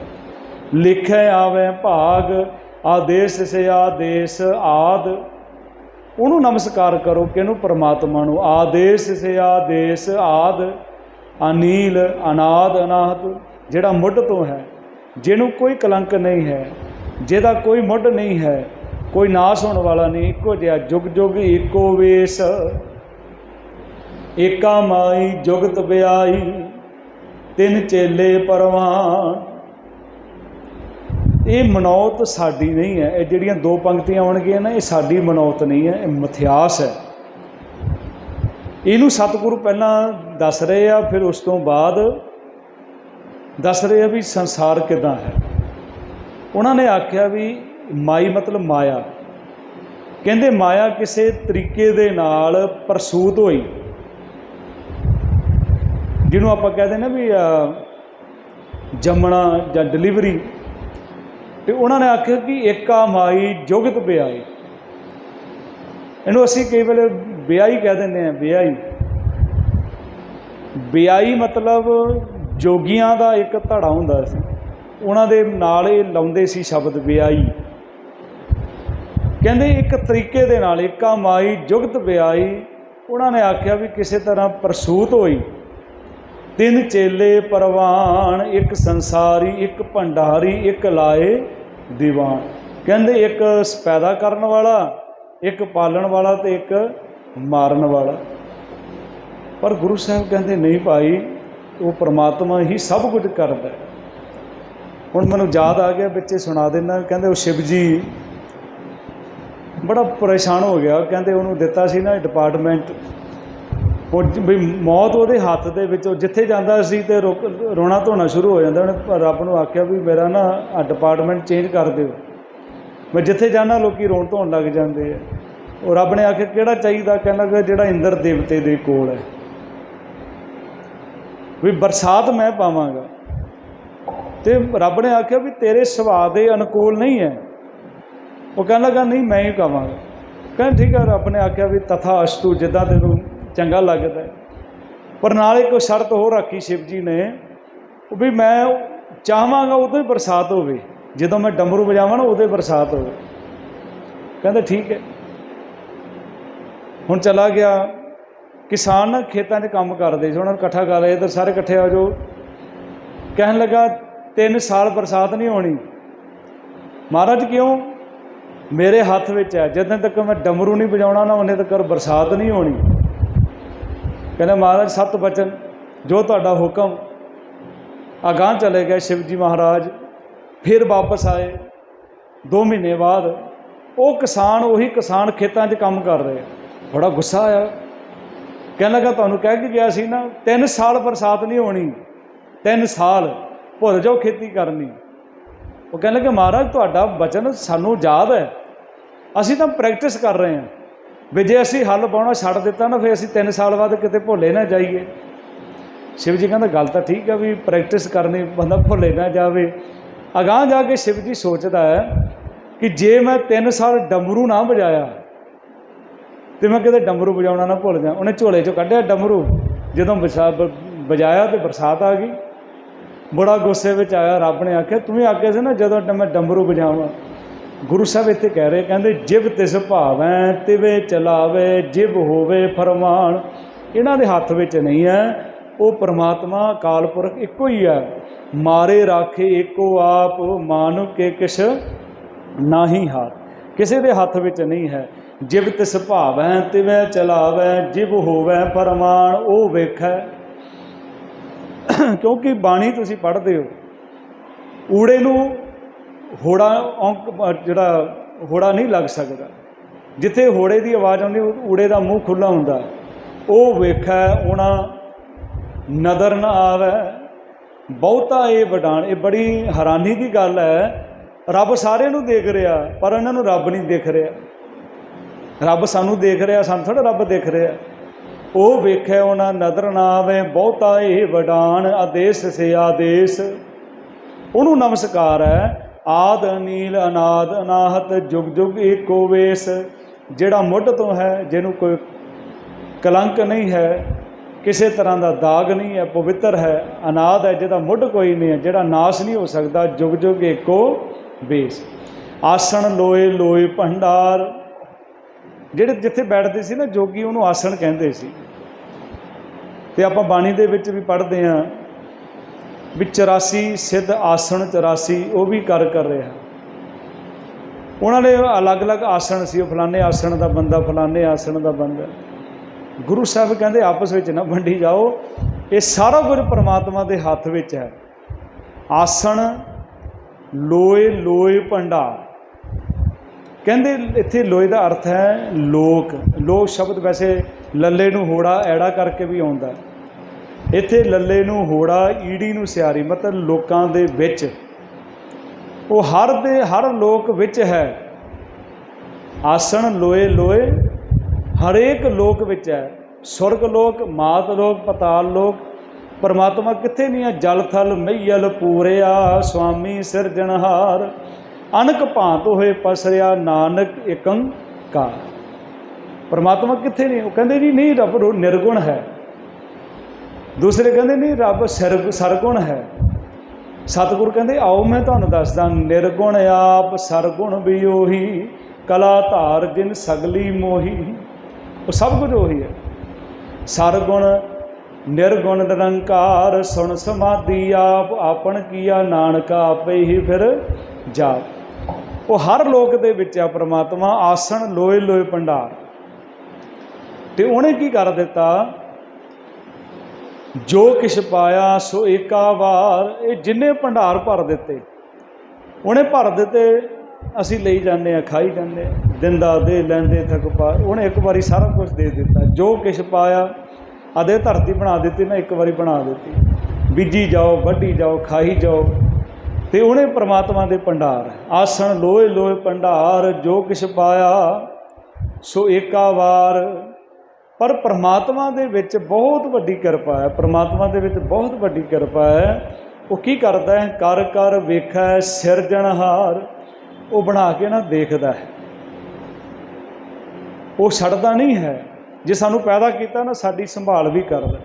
ਲਿਖੈ ਆਵੇ ਭਾਗ, ਆਦੇਸ਼ ਸੇ ਆਦੇਸ਼ ਆਦ। ਉਹਨੂੰ ਨਮਸਕਾਰ ਕਰੋ ਕਿਹਨੂੰ ਪਰਮਾਤਮਾ ਨੂੰ। ਆਦੇਸ਼ ਸੇ ਆਦੇਸ਼ ਆਦ, ਅਨੀਲ ਅਨਾਦ ਅਨਾਹਤ, ਜਿਹੜਾ ਮੁੱਢ ਤੋਂ ਹੈ। ਜਿਹਨੂੰ ਕੋਈ ਕਲੰਕ ਨਹੀਂ ਹੈ, ਜਿਹਦਾ ਕੋਈ ਮੁੱਢ ਨਹੀਂ ਹੈ, ਕੋਈ ਨਾਸ ਹੋਣ ਵਾਲਾ ਨਹੀਂ, ਇੱਕੋ ਜਿਹਾ ਜੁਗ ਜੁਗ ਏਕੋ ਵੇਸ। ਏਕਾ ਮਾਈ ਜੁਗਤ ਬਿਆਈ ਤਿੰਨ ਚੇਲੇ ਪਰਵਾਨ। ਇਹ ਮਨੌਤ ਸਾਡੀ ਨਹੀਂ ਹੈ, ਇਹ ਜਿਹੜੀਆਂ ਦੋ ਪੰਕਤੀਆਂ ਆਉਣਗੀਆਂ ਨਾ, ਇਹ ਸਾਡੀ ਮਨੌਤ ਨਹੀਂ ਹੈ, ਇਹ ਮਥਿਆਸ ਹੈ। ਇਹਨੂੰ ਸਤਿਗੁਰੂ ਪਹਿਲਾਂ ਦੱਸ ਰਹੇ ਆ, ਫਿਰ ਉਸ ਤੋਂ ਬਾਅਦ ਦੱਸ ਰਹੇ ਆ ਵੀ ਸੰਸਾਰ ਕਿਦਾਂ ਹੈ। ਉਹਨਾਂ ਨੇ ਆਖਿਆ ਵੀ ਮਾਈ ਮਤਲਬ ਮਾਇਆ। ਕਹਿੰਦੇ ਮਾਇਆ ਕਿਸੇ ਤਰੀਕੇ ਦੇ ਨਾਲ ਪ੍ਰਸੂਤ ਹੋਈ। ਜਿਹਨੂੰ ਆਪਾਂ ਕਹਿੰਦੇ ਨਾ ਵੀ ਜੰਮਣਾ ਜਾਂ ਡਿਲੀਵਰੀ ਤੇ ਉਹਨਾਂ ਨੇ ਆਖਿਆ ਕਿ ਏਕਾ ਮਾਈ ਜੁਗਤ ਬਿਆਈ। ਇਹਨੂੰ ਅਸੀਂ ਕਈ ਵੇਲੇ ਵਿਆਹੀ ਕਹਿ ਦਿੰਦੇ ਆ ਵਿਆਹੀ ਵਿਆਹੀ ਮਤਲਬ ਜੋਗੀਆਂ ਦਾ ਇੱਕ ਧੜਾ ਹੁੰਦਾ ਸੀ। ਉਹਨਾਂ ਦੇ ਨਾਲ ਇਹ ਲਾਉਂਦੇ ਸੀ ਸ਼ਬਦ ਵਿਆਹੀ। ਕਹਿੰਦੇ ਇੱਕ ਤਰੀਕੇ ਦੇ ਨਾਲ ਏਕਾ ਮਾਈ ਜੁਗਤ ਵਿਆਹੀ। ਉਹਨਾਂ ਨੇ ਆਖਿਆ ਵੀ ਕਿਸੇ ਤਰ੍ਹਾਂ ਪ੍ਰਸੂਤ ਹੋਈ। ਤਿੰਨ ਚੇਲੇ ਪਰਵਾਨ, ਇੱਕ ਸੰਸਾਰੀ, ਇੱਕ ਭੰਡਾਰੀ, ਇੱਕ ਲਾਏ ਦੀਵਾਨ। ਕਹਿੰਦੇ ਇੱਕ ਪੈਦਾ ਕਰਨ ਵਾਲਾ, ਇੱਕ ਪਾਲਣ ਵਾਲਾ ਤੇ ਇੱਕ ਮਾਰਨ ਵਾਲਾ। ਪਰ ਗੁਰੂ ਸਾਹਿਬ ਕਹਿੰਦੇ, ਨਹੀਂ ਭਾਈ ਉਹ ਪ੍ਰਮਾਤਮਾ ਹੀ ਸਭ ਕੁਝ ਕਰਦਾ ਹੁਣ ਮੈਨੂੰ ਯਾਦ ਆ ਗਿਆ ਵਿੱਚੇ ਸੁਣਾ ਦੇਣਾ ਕਹਿੰਦੇ ਉਹ ਸ਼ਿਵ ਜੀ ਬੜਾ ਪਰੇਸ਼ਾਨ ਹੋ ਗਿਆ। ਕਹਿੰਦੇ ਉਹਨੂੰ ਦਿੱਤਾ ਸੀ ਨਾ ਡਿਪਾਰਟਮੈਂਟ ਉਹ ਵੀ ਮੌਤ ਉਹਦੇ ਹੱਥ ਦੇ ਵਿੱਚ, ਉਹ ਜਿੱਥੇ ਜਾਂਦਾ ਸੀ ਤੇ ਰੁਕ- ਰੋਣਾ ਧੋਣਾ ਸ਼ੁਰੂ ਹੋ ਜਾਂਦਾ। ਉਹਨੇ ਰੱਬ ਨੂੰ ਆਖਿਆ ਵੀ ਮੇਰਾ ਨਾ ਆ ਡਿਪਾਰਟਮੈਂਟ ਚੇਂਜ ਕਰ ਦਿਓ। ਮੈਂ ਜਿੱਥੇ ਜਾਣਾ ਲੋਕੀ ਰੋਣ ਧੋਣ ਲੱਗ ਜਾਂਦੇ ਆ। ਉਹ ਰੱਬ ਨੇ ਆਖਿਆ, ਕਿਹੜਾ ਚਾਹੀਦਾ? ਕਹਿੰਦਾ ਕਿ ਜਿਹੜਾ ਇੰਦਰ ਦੇਵਤੇ ਦੇ ਕੋਲ ਹੈ। ਵੀ ਬਰਸਾਤ ਮੈਂ ਪਾਵਾਂਗਾ। ਤੇ ਰੱਬ ਨੇ ਆਖਿਆ ਵੀ ਤੇਰੇ ਸੁਭਾਅ ਦੇ ਅਨੁਕੂਲ ਨਹੀਂ ਹੈ। ਉਹ ਕਹਿਣ ਲੱਗਾ, ਨਹੀਂ, ਮੈਂ ਹੀ ਕਵਾਂਗਾ ਕਹਿੰਦਾ, ਠੀਕ ਹੈ। ਰੱਬ ਨੇ ਆਖਿਆ ਵੀ ਤਥਾ ਅਸ਼ਤੂ, ਜਿੱਦਾਂ ਤੈਨੂੰ ਚੰਗਾ ਲੱਗਦਾ। ਪਰ ਨਾਲ ਇੱਕ ਸ਼ਰਤ ਹੋਰ ਰੱਖੀ ਸ਼ਿਵ ਜੀ ਨੇ, ਉਹ ਵੀ ਮੈਂ ਚਾਹਾਂਗਾ ਉਦੋਂ ਹੀ ਬਰਸਾਤ ਹੋਵੇ। ਜਦੋਂ ਮੈਂ ਡੰਬਰੂ ਵਜਾਵਾਂ ਨਾ, ਉਦੋਂ ਹੀ ਬਰਸਾਤ ਹੋਵੇ। ਕਹਿੰਦਾ, ਠੀਕ ਹੈ। ਹੁਣ ਚਲਾ ਗਿਆ। ਕਿਸਾਨ ਖੇਤਾਂ 'ਚ ਕੰਮ ਕਰਦੇ ਸੀ, ਉਹਨਾਂ ਨੂੰ ਇਕੱਠਾ ਕਰ ਰਹੇ ਇੱਧਰ ਸਾਰੇ ਇਕੱਠੇ ਆ ਜਾਓ। ਕਹਿਣ ਲੱਗਾ, ਤਿੰਨ ਸਾਲ ਬਰਸਾਤ ਨਹੀਂ ਹੋਣੀ। ਮਹਾਰਾਜ ਕਿਉਂ? ਮੇਰੇ ਹੱਥ ਵਿੱਚ ਹੈ ਜਦੋਂ ਤੱਕ ਮੈਂ ਡਮਰੂ ਨਹੀਂ ਵਜਾਉਣਾ ਨਾ, ਉਹਨੇ ਤੱਕ ਬਰਸਾਤ ਨਹੀਂ ਹੋਣੀ। ਕਹਿੰਦੇ, ਮਹਾਰਾਜ, ਸਤ ਬਚਨ, ਜੋ ਤੁਹਾਡਾ ਹੁਕਮ, ਅਗਾਂਹ ਚਲੇ ਗਏ ਸ਼ਿਵ ਜੀ ਮਹਾਰਾਜ, ਫਿਰ ਵਾਪਸ ਆਏ। 2 ਮਹੀਨੇ ਬਾਅਦ ਉਹ ਕਿਸਾਨ, ਉਹੀ ਕਿਸਾਨ ਖੇਤਾਂ 'ਚ ਕੰਮ ਕਰ ਰਹੇ ਬੜਾ ਗੁੱਸਾ ਆਇਆ। ਕਹਿਣ ਲੱਗਾ ਤੁਹਾਨੂੰ ਕਹਿ ਕੇ ਗਿਆ ਸੀ ਨਾ 3 ਸਾਲ ਬਰਸਾਤ ਨਹੀਂ ਹੋਣੀ 3 ਸਾਲ ਭੁੱਲ ਜਾਓ ਖੇਤੀ ਕਰਨੀ। ਉਹ ਕਹਿੰਦੇ ਕਿ ਮਹਾਰਾਜ, ਤੁਹਾਡਾ ਬਚਨ ਸਾਨੂੰ ਯਾਦ ਹੈ। ਅਸੀਂ ਤਾਂ ਪ੍ਰੈਕਟਿਸ ਕਰ ਰਹੇ ਹਾਂ ਵੀ ਜੇ ਅਸੀਂ ਹੱਲ ਪਾਉਣਾ ਛੱਡ ਦਿੱਤਾ ਨਾ, ਫਿਰ ਅਸੀਂ 3 ਸਾਲ ਬਾਅਦ ਕਿਤੇ ਭੁੱਲੇ ਨਾ ਜਾਈਏ। ਸ਼ਿਵ ਜੀ ਕਹਿੰਦਾ, ਗੱਲ ਤਾਂ ਠੀਕ ਹੈ ਵੀ ਪ੍ਰੈਕਟਿਸ ਕਰਨੀ, ਬੰਦਾ ਭੁੱਲੇ ਨਾ ਜਾਵੇ। ਅਗਾਂਹ ਜਾ ਕੇ ਸ਼ਿਵ ਜੀ ਸੋਚਦਾ ਹੈ ਕਿ ਜੇ ਮੈਂ 3 ਸਾਲ ਡਮਰੂ ਨਾ ਵਜਾਇਆ ਤੇ ਮੈਂ ਕਿਤੇ ਡਮਰੂ ਵਜਾਉਣਾ ਨਾ ਭੁੱਲ ਜਾ ਉਹਨੇ ਝੋਲੇ ਚੋਂ ਕੱਢਿਆ ਡਮਰੂ। ਜਦੋਂ ਵਸਾ ਵਜਾਇਆ ਤੇ ਬਰਸਾਤ ਆ ਗਈ। ਬੜਾ ਗੁੱਸੇ ਵਿੱਚ ਆਇਆ। ਰੱਬ ਨੇ ਆਖਿਆ, ਤੂੰ ਵੀ ਆਖਿਆ ਸੀ ਨਾ, ਜਦੋਂ ਮੈਂ ਡਮਰੂ ਵਜਾਵਾਂ। ਗੁਰੂ ਸਾਹਿਬ ਇੱਥੇ ਕਹਿ ਰਹੇ, ਕਹਿੰਦੇ ਜਿਵ ਤਿਸ ਭਾਵੈ, ਤਿਵੇ ਚਲਾਵੇ ਜਿਵ ਹੋਵੇ ਫਰਮਾਨ। ਇਹਨਾਂ ਦੇ ਹੱਥ ਵਿੱਚ ਨਹੀਂ ਹੈ। ਉਹ ਪਰਮਾਤਮਾ, ਅਕਾਲ ਪੁਰਖ ਇੱਕੋ ਹੀ ਹੈ ਮਾਰੇ ਰਾਖੇ ਇੱਕੋ ਆਪ ਮਾਨੁ ਕੇ ਕਿਛ ਨਾਹੀ ਹਾਥ ਕਿਸੇ ਦੇ ਹੱਥ ਵਿੱਚ ਨਹੀਂ ਹੈ। ਜਿਵ ਤਿਸ ਭਾਵੈ, ਤਿਵੈ ਚਲਾਵੈ, ਜਿਵ ਹੋਵੈ ਫਰਮਾਨ ਉਹ ਵੇਖੈ। ਕਿਉਂਕਿ ਬਾਣੀ ਤੁਸੀਂ ਪੜ੍ਹਦੇ ਹੋ, ਊੜੇ ਨੂੰ ਹੋੜਾ ਔਂਕ, ਜਿਹੜਾ ਹੋੜਾ ਨਹੀਂ ਲੱਗ ਸਕਦਾ। ਜਿੱਥੇ ਹੋੜੇ ਦੀ ਆਵਾਜ਼ ਆਉਂਦੀ, ਊੜੇ ਦਾ ਮੂੰਹ ਖੁੱਲਾ ਹੁੰਦਾ। ਉਹ ਵੇਖੈ, ਉਹਨਾਂ ਨਦਰ ਨਾ ਆਵੇ। ਬਹੁਤਾ ਇਹ ਵਡਾਣ, ਇਹ ਬੜੀ ਹੈਰਾਨੀ ਦੀ ਗੱਲ ਹੈ। ਰੱਬ ਸਾਰਿਆਂ ਨੂੰ ਦੇਖ ਰਿਹਾ, ਪਰ ਇਹਨਾਂ ਨੂੰ ਰੱਬ ਨਹੀਂ ਦੇਖ ਰਿਹਾ। ਰੱਬ ਸਾਨੂੰ ਦੇਖ ਰਿਹਾ, ਸਾਨੂੰ ਥੋੜਾ ਰੱਬ ਦੇਖ ਰਿਹਾ। ਉਹ ਵੇਖੇ ਉਹਨਾਂ ਨਦਰ ਨਾ ਆਵੇ, ਬਹੁਤਾ ਇਹ ਵਡਾਨ ਆਦੇਸ਼ ਸੇ ਆਦੇਸ਼। ਉਹਨੂੰ ਨਮਸਕਾਰ ਹੈ, ਆਦ ਅਨੀਲ ਅਨਾਦ ਅਨਾਹਤ, ਜੁਗ ਜੁਗ ਏਕੋ ਵੇਸ। ਜਿਹੜਾ ਮੁੱਢ ਤੋਂ ਹੈ, ਜਿਹਨੂੰ ਕੋਈ ਕਲੰਕ ਨਹੀਂ ਹੈ, ਕਿਸੇ ਤਰ੍ਹਾਂ ਦਾ ਦਾਗ ਨਹੀਂ ਹੈ, ਪਵਿੱਤਰ ਹੈ, ਅਨਾਦ ਹੈ, ਜਿਹਦਾ ਮੁੱਢ ਕੋਈ ਨਹੀਂ ਹੈ, ਜਿਹੜਾ ਨਾਸ ਨਹੀਂ ਹੋ ਸਕਦਾ, ਜੁਗ ਜੁਗ ਏਕੋ ਬੇਸ ਆਸਣ ਲੋਏ ਲੋਏ ਭੰਡਾਰ ਜਿਹੜੇ ਜਿੱਥੇ ਬੈਠਦੇ ਸੀ ਨਾ ਜੋਗੀ ਉਹਨੂੰ ਆਸਣ ਕਹਿੰਦੇ ਸੀ। ਤੇ ਆਪਾਂ ਬਾਣੀ ਦੇ ਵਿੱਚ ਵੀ ਪੜ੍ਹਦੇ ਹਾਂ ਵੀ 84 ਸਿੱਧ ਆਸਣ 84 ਉਹ ਵੀ ਕਰ ਕਰ ਰਿਹਾ। ਉਹਨਾਂ ਨੇ ਅਲੱਗ-ਅਲੱਗ ਆਸਣ ਸੀ, ਉਹ ਫਲਾਣੇ ਆਸਣ ਦਾ ਬੰਦਾ, ਫਲਾਣੇ ਆਸਣ ਦਾ ਬੰਦਾ। ਗੁਰੂ ਸਾਹਿਬ ਕਹਿੰਦੇ ਆਪਸ ਵਿੱਚ ਨਾ ਵੰਡੀ ਜਾਓ, ਇਹ ਸਾਰਾ ਕੁਝ ਪ੍ਰਮਾਤਮਾ ਦੇ ਹੱਥ ਵਿੱਚ ਹੈ। ਆਸਣ, ਲੋਏ ਲੋਏ ਭੰਡਾਰ। ਕਹਿੰਦੇ ਇੱਥੇ ਲੋਏ ਦਾ ਅਰਥ ਹੈ ਲੋਕ। ਲੋਕ ਸ਼ਬਦ ਵੈਸੇ ਲੱਲੇ ਨੂੰ ਹੋੜਾ, ਐੜਾ ਕਰਕੇ ਵੀ ਆਉਂਦਾ ਇੱਥੇ ਲੱਲੇ ਨੂੰ ਹੋੜਾ, ਈੜੀ ਨੂੰ ਸਿਆਰੀ, ਮਤਲਬ ਲੋਕਾਂ ਦੇ ਵਿੱਚ। ਉਹ ਹਰ ਦੇ, ਹਰ ਲੋਕ ਵਿੱਚ ਹੈ। ਆਸਣ ਲੋਏ ਲੋਏ ਹਰੇਕ ਲੋਕ ਵਿੱਚ ਹੈ। ਸੁਰਗ ਲੋਕ, ਮਾਤ ਲੋਕ, ਪਤਾਲ ਲੋਕ, ਪਰਮਾਤਮਾ ਕਿੱਥੇ ਨਹੀਂ ਹੈ ਜਲ ਥਲ ਮਈਲ ਪੂਰਿਆ ਸੁਆਮੀ ਸਿਰਜਣਹਾਰ। ਅਨਕ ਭਾਂਤ ਹੋਏ ਪਸਰਿਆ ਨਾਨਕ ਇਕੰਕਾਰ ਪਰਮਾਤਮਾ ਕਿੱਥੇ ਨਹੀਂ ਉਹ ਕਹਿੰਦੇ ਜੀ, ਨਹੀਂ ਰੱਬ ਨਿਰਗੁਣ ਹੈ। ਦੂਸਰੇ ਕਹਿੰਦੇ, ਨਹੀਂ ਰੱਬ ਸਰਗ ਸਰਗੁਣ ਹੈ। ਸਤਿਗੁਰ ਕਹਿੰਦੇ, ਆਓ ਮੈਂ ਤੁਹਾਨੂੰ ਦੱਸਦਾ, ਨਿਰਗੁਣ ਆਪ ਸਰਗੁਣ ਵੀ ਉਹੀ, ਕਲਾ ਧਾਰ ਜਿਨ ਸਗਲੀ ਮੋਹੀ। ਉਹ ਸਭ ਕੁਝ ਉਹੀ ਹੈ। ਸਰਗੁਣ, ਨਿਰਗੁਣ, ਨਿਰੰਕਾਰ, ਸੁਣ ਸਮਾਧੀ ਆਪ, ਆਪਣ ਕੀਆ ਨਾਨਕ, ਆਪੇ ਹੀ ਫਿਰ ਜਾਪ। ਉਹ ਹਰ ਲੋਕ ਦੇ ਵਿੱਚ ਆ ਪ੍ਰਮਾਤਮਾ, ਆਸਣ, ਲੋਏ ਲੋਏ ਭੰਡਾਰ। ਤੇ ਉਹਨੇ ਕੀ ਕਰ ਦਿੱਤਾ? ਜੋ ਕਿਛ ਪਾਇਆ, ਸੋ ਏਕਾ ਵਾਰ, ਇਹ ਜਿੰਨੇ ਭੰਡਾਰ ਭਰ ਦਿੱਤੇ, ਉਹਨੇ ਭਰ ਦਿੱਤੇ, ਅਸੀਂ ਲਈ ਜਾਂਦੇ ਆ ਖਾਈ ਜਾਂਦੇ ਆ ਦਿੰਦਾ ਦੇ ਲੈਂਦੇ ਥਕ ਪਾ, ਉਹਨੇ ਇੱਕ ਵਾਰੀ ਸਾਰਾ ਕੁਝ ਦੇ ਦਿੱਤਾ। ਜੋ ਕਿਛ ਪਾਇਆ ਅਦੇ ਧਰਤੀ ਬਣਾ ਦਿੱਤੀ ਨਾ ਇੱਕ ਵਾਰੀ ਬਣਾ ਦਿੱਤੀ। ਬੀਜੀ ਜਾਓ, ਵੱਢੀ ਜਾਓ, ਖਾਈ ਜਾਓ ਤੇ ਉਹਨੇ ਪ੍ਰਮਾਤਮਾ ਦੇ ਭੰਡਾਰ। ਆਸਣ ਲੋਏ ਲੋਏ ਭੰਡਾਰ, ਜੋ ਕਿਛ ਪਾਇਆ ਸੋ ਏਕਾ ਵਾਰ। ਪਰ ਪ੍ਰਮਾਤਮਾ ਦੇ ਵਿੱਚ ਬਹੁਤ ਵੱਡੀ ਕਿਰਪਾ ਹੈ। ਪ੍ਰਮਾਤਮਾ ਦੇ ਵਿੱਚ ਬਹੁਤ ਵੱਡੀ ਕਿਰਪਾ ਹੈ। ਉਹ ਕੀ ਕਰਦਾ ਹੈ? ਕਰ ਕਰ ਵੇਖੈ ਸਿਰਜਣਹਾਰ ਉਹ ਬਣਾ ਕੇ ਨਾ ਦੇਖਦਾ ਹੈ। ਉਹ ਛੱਡਦਾ ਨਹੀਂ ਹੈ। ਜੇ ਸਾਨੂੰ ਪੈਦਾ ਕੀਤਾ ਨਾ ਸਾਡੀ ਸੰਭਾਲ ਵੀ ਕਰਦਾ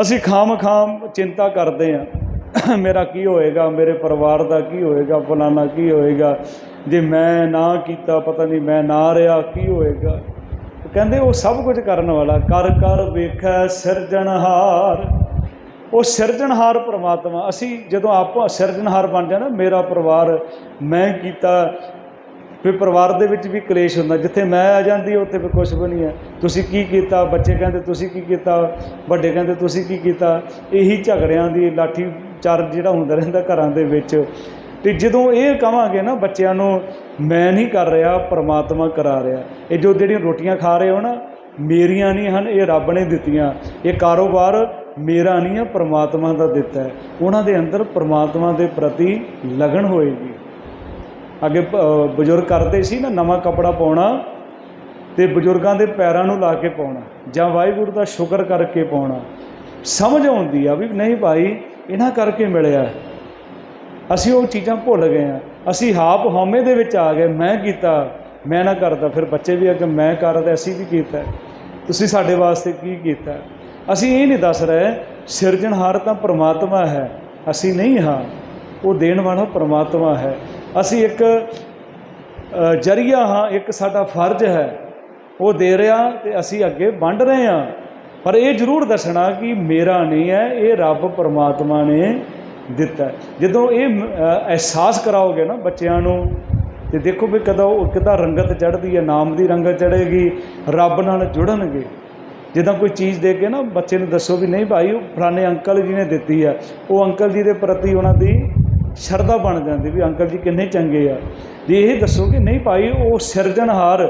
ਅਸੀਂ ਖਾਮ ਖਾਮ ਚਿੰਤਾ ਕਰਦੇ ਹਾਂ। ਮੇਰਾ ਕੀ ਹੋਏਗਾ? ਮੇਰੇ ਪਰਿਵਾਰ ਦਾ ਕੀ ਹੋਏਗਾ? ਫਲਾਣਾ ਕੀ ਹੋਏਗਾ? ਜੇ ਮੈਂ ਨਾ ਕੀਤਾ, ਪਤਾ ਨਹੀਂ ਮੈਂ ਨਾ ਰਿਹਾ, ਕੀ ਹੋਏਗਾ? ਕਹਿੰਦੇ ਉਹ ਸਭ ਕੁਝ ਕਰਨ ਵਾਲਾ, ਕਰ ਕਰ, ਵੇਖੈ, ਸਿਰਜਣਹਾਰ। ਉਹ ਸਿਰਜਣਹਾਰ ਪ੍ਰਮਾਤਮਾ, ਅਸੀਂ ਜਦੋਂ ਆਪਾਂ ਸਿਰਜਣਹਾਰ ਬਣ ਜਾਣਾ, ਮੇਰਾ ਪਰਿਵਾਰ ਮੈਂ ਕੀਤਾ, ਵੀ ਪਰਿਵਾਰ ਦੇ ਵਿੱਚ ਵੀ ਕਲੇਸ਼ ਹੁੰਦਾ, ਜਿੱਥੇ ਮੈਂ ਆ ਜਾਂਦੀ, ਉੱਥੇ ਵੀ ਕੁਝ ਵੀ ਨਹੀਂ ਹੈ। ਤੁਸੀਂ ਕੀ ਕੀਤਾ? ਬੱਚੇ ਕਹਿੰਦੇ ਤੁਸੀਂ ਕੀ ਕੀਤਾ? ਵੱਡੇ ਕਹਿੰਦੇ ਤੁਸੀਂ ਕੀ ਕੀਤਾ? ਇਹੀ ਝਗੜਿਆਂ ਦੀ ਲਾਠੀ ਚਾਰ ਜਿਹੜਾ ਹੁੰਦਾ ਰਹਿੰਦਾ ਘਰਾਂ ਦੇ ਵਿੱਚ। ਤੇ ਜਦੋਂ ਇਹ ਕਵਾਂਗੇ ਨਾ ਬੱਚਿਆਂ ਨੂੰ, ਮੈਂ ਨਹੀਂ ਕਰ ਰਿਹਾ, ਪ੍ਰਮਾਤਮਾ ਕਰਾ ਰਿਹਾ। ਇਹ ਜੋ ਜਿਹੜੀਆਂ ਰੋਟੀਆਂ ਖਾ ਰਹੇ ਹੋ ਨਾ, ਮੇਰੀਆਂ ਨਹੀਂ ਹਨ, ਇਹ ਰੱਬ ਨੇ ਦਿੱਤੀਆਂ। ਇਹ ਕਾਰੋਬਾਰ ਮੇਰਾ ਨਹੀਂ ਹੈ, ਪ੍ਰਮਾਤਮਾ ਦਾ ਦਿੱਤਾ ਹੈ। ਉਹਨਾਂ ਦੇ ਅੰਦਰ ਪ੍ਰਮਾਤਮਾ ਦੇ ਪ੍ਰਤੀ ਲਗਨ ਹੋਏਗੀ। ਅੱਗੇ ਬਜ਼ੁਰਗ ਕਰਦੇ ਸੀ ਨਾ, ਨਵਾਂ ਕੱਪੜਾ ਪਾਉਣਾ ਤੇ ਬਜ਼ੁਰਗਾਂ ਦੇ ਪੈਰਾਂ ਨੂੰ ਲਾ ਕੇ ਪਾਉਣਾ ਜਾਂ ਵਾਹਿਗੁਰੂ ਦਾ ਸ਼ੁਕਰ ਕਰਕੇ ਪਾਉਣਾ। ਸਮਝ ਆਉਂਦੀ ਆ ਵੀ ਨਹੀਂ ਭਾਈ ਇਹਨਾਂ ਕਰਕੇ ਮਿਲਿਆ ਅਸੀਂ ਉਹ ਚੀਜ਼ਾਂ ਭੁੱਲ ਗਏ ਆ ਅਸੀਂ ਹਾਪ ਹਉਮੈ ਦੇ ਵਿੱਚ ਆ ਗਏ। ਮੈਂ ਕੀਤਾ, ਮੈਂ ਨਾ ਕਰਦਾ। ਫਿਰ ਬੱਚੇ ਵੀ ਅੱਗੇ ਮੈਂ ਕਰਦਾ ਅਸੀਂ ਵੀ ਕੀਤਾ ਤੁਸੀਂ ਸਾਡੇ ਵਾਸਤੇ ਕੀ ਕੀਤਾ ਅਸੀਂ ਇਹ ਨਹੀਂ ਦੱਸ ਰਹੇ ਸਿਰਜਣਹਾਰ ਤਾਂ ਪ੍ਰਮਾਤਮਾ ਹੈ। ਅਸੀਂ ਨਹੀਂ ਹਾਂ। ਉਹ ਦੇਣ ਵਾਲਾ ਪ੍ਰਮਾਤਮਾ ਹੈ। ਅਸੀਂ ਇੱਕ ਜਰੀਆ ਹਾਂ। ਇੱਕ ਸਾਡਾ ਫਰਜ਼ ਹੈ। ਉਹ ਦੇ ਰਿਹਾ ਤੇ ਅਸੀਂ ਅੱਗੇ ਵੰਡ ਰਹੇ ਹਾਂ। ਪਰ ਇਹ ਜ਼ਰੂਰ ਦੱਸਣਾ ਕਿ ਮੇਰਾ ਨਹੀਂ ਹੈ, ਇਹ ਰੱਬ ਪਰਮਾਤਮਾ ਨੇ ਦਿੱਤਾ ਜਦੋਂ ਇਹ ਅਹਿਸਾਸ ਕਰਾਓਗੇ ਨਾ ਬੱਚਿਆਂ ਨੂੰ, ਤੇ ਦੇਖੋ ਵੀ ਕਦੋਂ ਉਹ ਕਿੱਦਾਂ ਰੰਗਤ ਚੜ੍ਹਦੀ ਹੈ, ਨਾਮ ਦੀ ਰੰਗਤ ਚੜ੍ਹੇਗੀ, ਰੱਬ ਨਾਲ ਜੁੜਨਗੇ। ਜਿੱਦਾਂ ਕੋਈ ਚੀਜ਼ ਦੇ ਕੇ ਨਾ ਬੱਚੇ ਨੂੰ ਦੱਸੋ ਵੀ ਨਹੀਂ ਭਾਈ, ਉਹ ਫਲਾਣੇ ਅੰਕਲ ਜੀ ਨੇ ਦਿੱਤੀ ਆ, ਉਹ ਅੰਕਲ ਜੀ ਦੇ ਪ੍ਰਤੀ ਉਹਨਾਂ ਦੀ ਸ਼ਰਧਾ ਬਣ ਜਾਂਦੀ ਵੀ ਅੰਕਲ ਜੀ ਕਿੰਨੇ ਚੰਗੇ ਆ। ਜੇ ਇਹ ਦੱਸੋ ਕਿ ਨਹੀਂ ਭਾਈ, ਉਹ ਸਿਰਜਣਹਾਰ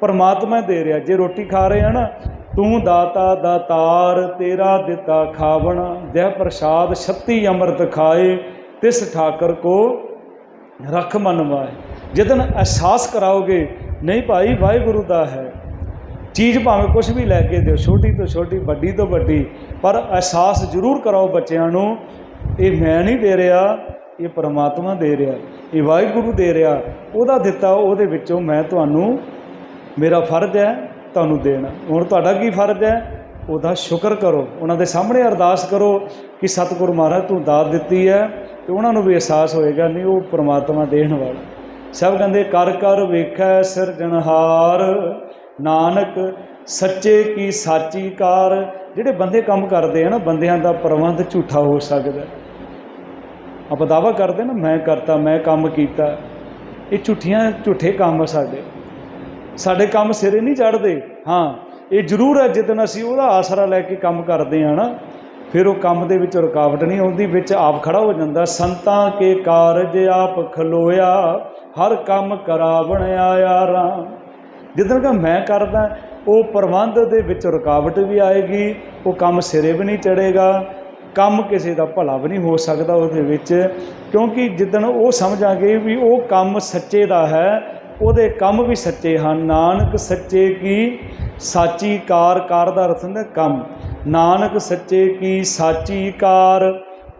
ਪਰਮਾਤਮਾ ਦੇ ਰਿਹਾ। ਜੇ ਰੋਟੀ ਖਾ ਰਹੇ ਆ ਨਾ ਤੂੰ ਦਾਤਾ ਦਾਤਾਰ ਤੇਰਾ ਦਿੱਤਾ ਖਾਵਣਾ। ਦੇਹ ਪ੍ਰਸਾਦ ਛੱਤੀ ਅੰਮ੍ਰਿਤ ਖਾਏ, ਤਿਸ ਠਾਕਰ ਕੋ ਰੱਖ ਮਨਵਾਏ ਜਦੋਂ ਅਹਿਸਾਸ ਕਰਾਓਗੇ, ਨਹੀਂ ਭਾਈ, ਵਾਹਿਗੁਰੂ ਦਾ ਹੈ। ਚੀਜ਼ ਭਾਵੇਂ ਕੁਝ ਵੀ ਲੈ ਕੇ ਦਿਓ, ਛੋਟੀ ਤੋਂ ਛੋਟੀ, ਵੱਡੀ ਤੋਂ ਵੱਡੀ, ਪਰ ਅਹਿਸਾਸ ਜ਼ਰੂਰ ਕਰਾਓ ਬੱਚਿਆਂ ਨੂੰ, ਇਹ ਮੈਂ ਨਹੀਂ ਦੇ ਰਿਹਾ, ਇਹ ਪਰਮਾਤਮਾ ਦੇ ਰਿਹਾ, ਇਹ ਵਾਹਿਗੁਰੂ ਦੇ ਰਿਹਾ। ਉਹਦਾ ਦਿੱਤਾ, ਉਹਦੇ ਵਿੱਚੋਂ ਮੈਂ ਤੁਹਾਨੂੰ, ਮੇਰਾ ਫਰਜ਼ ਹੈ ਤੁਹਾਨੂੰ ਦੇਣਾ। ਹੁਣ ਤੁਹਾਡਾ ਕੀ ਫਰਜ਼ ਹੈ? ਉਹਦਾ ਸ਼ੁਕਰ ਕਰੋ। ਉਹਨਾਂ ਦੇ ਸਾਹਮਣੇ ਅਰਦਾਸ ਕਰੋ ਕਿ ਸਤਿਗੁਰੂ ਮਹਾਰਾਜ ਤੂੰ ਦਾਤ ਦਿੱਤੀ ਹੈ ਤੇ ਉਹਨਾਂ ਨੂੰ ਵੀ ਅਹਿਸਾਸ ਹੋਏਗਾ, ਨਹੀਂ ਉਹ ਪ੍ਰਮਾਤਮਾ ਦੇਣ ਵਾਲਾ। ਸਭ ਕਹਿੰਦੇ, ਕਰ ਕਰ ਵੇਖੈ ਸਿਰਜਣਹਾਰ ਨਾਨਕ ਸੱਚੇ ਕੀ ਸਾਚੀ ਕਾਰ। ਜਿਹੜੇ ਬੰਦੇ ਕੰਮ ਕਰਦੇ ਆ ਨਾ, ਬੰਦਿਆਂ ਦਾ ਪ੍ਰਬੰਧ ਝੂਠਾ ਹੋ ਸਕਦਾ। ਆਪਾਂ ਦਾਵਾ ਕਰਦੇ ਨਾ, ਮੈਂ ਕਰਤਾ, ਮੈਂ ਕੰਮ ਕੀਤਾ। ਇਹ ਝੂਠੀਆਂ, ਝੂਠੇ ਕੰਮ ਆ ਸਾਡੇ। ਸਾਡੇ ਕੰਮ ਸਿਰੇ ਨਹੀਂ ਚੜਦੇ। ਹਾਂ, ਇਹ ਜ਼ਰੂਰ ਹੈ ਜਦੋਂ ਅਸੀਂ ਉਹਦਾ ਆਸਰਾ ਲੈ ਕੇ ਕੰਮ ਕਰਦੇ ਆ ਨਾ, ਫਿਰ ਉਹ ਕੰਮ ਦੇ ਵਿੱਚ ਰੁਕਾਵਟ ਨਹੀਂ ਆਉਂਦੀ, ਵਿੱਚ ਆਪ ਖੜਾ ਹੋ ਜਾਂਦਾ। ਸੰਤਾਂ ਕੇ ਕਾਰਜ ਆਪ ਖਲੋਇਆ, ਹਰ ਕੰਮ ਕਰਾਵਣ ਆਇਆ ਰਾਮ। ਜਿੱਦਣ ਕਿ ਮੈਂ ਕਰਦਾ, ਉਹ ਪ੍ਰਬੰਧ ਦੇ ਵਿੱਚ ਰੁਕਾਵਟ ਵੀ ਆਏਗੀ, ਉਹ ਕੰਮ ਸਿਰੇ ਵੀ ਨਹੀਂ ਚੜੇਗਾ। ਕੰਮ ਕਿਸੇ ਦਾ ਭਲਾ ਵੀ ਨਹੀਂ ਹੋ ਸਕਦਾ ਉਹਦੇ ਵਿੱਚ, ਕਿਉਂਕਿ ਜਿੱਦਣ ਉਹ ਸਮਝਾਂਗੇ ਵੀ ਉਹ ਕੰਮ ਸੱਚੇ ਦਾ ਹੈ ਉਹਦੇ ਕੰਮ ਵੀ ਸੱਚੇ ਹਨ। ਨਾਨਕ ਸੱਚੇ ਕੀ ਸਾਚੀ ਕਾਰ ਕਾਰ ਦਾ ਅਰਥ ਹੁੰਦਾ ਕੰਮ। ਨਾਨਕ ਸੱਚੇ ਕੀ ਸਾਚੀ ਕਾਰ,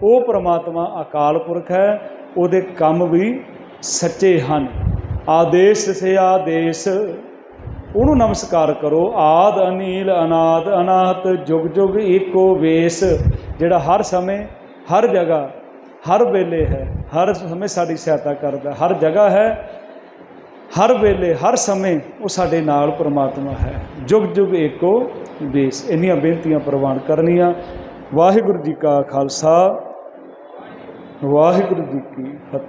ਉਹ ਪ੍ਰਮਾਤਮਾ ਅਕਾਲ ਪੁਰਖ ਹੈ, ਉਹਦੇ ਕੰਮ ਵੀ ਸੱਚੇ ਹਨ। ਆਦੇਸ਼ ਸੇ ਆਦੇਸ਼, ਉਹਨੂੰ ਨਮਸਕਾਰ ਕਰੋ। ਆਦ ਅਨੀਲ, ਅਨਾਦ ਅਨਾਹਤ, ਜੁਗ ਜੁਗ ਏਕੋ ਵੇਸ, ਜਿਹੜਾ ਹਰ ਸਮੇਂ, ਹਰ ਜਗ੍ਹਾ, ਹਰ ਵੇਲੇ ਹੈ, ਹਰ ਸਮੇਂ ਸਾਡੀ ਸਹਾਇਤਾ ਕਰਦਾ ਹਰ ਜਗ੍ਹਾ ਹੈ ਹਰ ਵੇਲੇ, ਹਰ ਸਮੇਂ ਉਹ ਸਾਡੇ ਨਾਲ ਪ੍ਰਮਾਤਮਾ ਹੈ। ਜੁਗ ਜੁਗ ਏਕੋ ਬੇਸ। ਇੰਨੀਆਂ ਬੇਨਤੀਆਂ ਪ੍ਰਵਾਨ ਕਰਨੀਆਂ। ਵਾਹਿਗੁਰੂ ਜੀ ਕਾ ਖਾਲਸਾ। ਵਾਹਿਗੁਰੂ ਜੀ ਕੀ ਫਤਿਹ।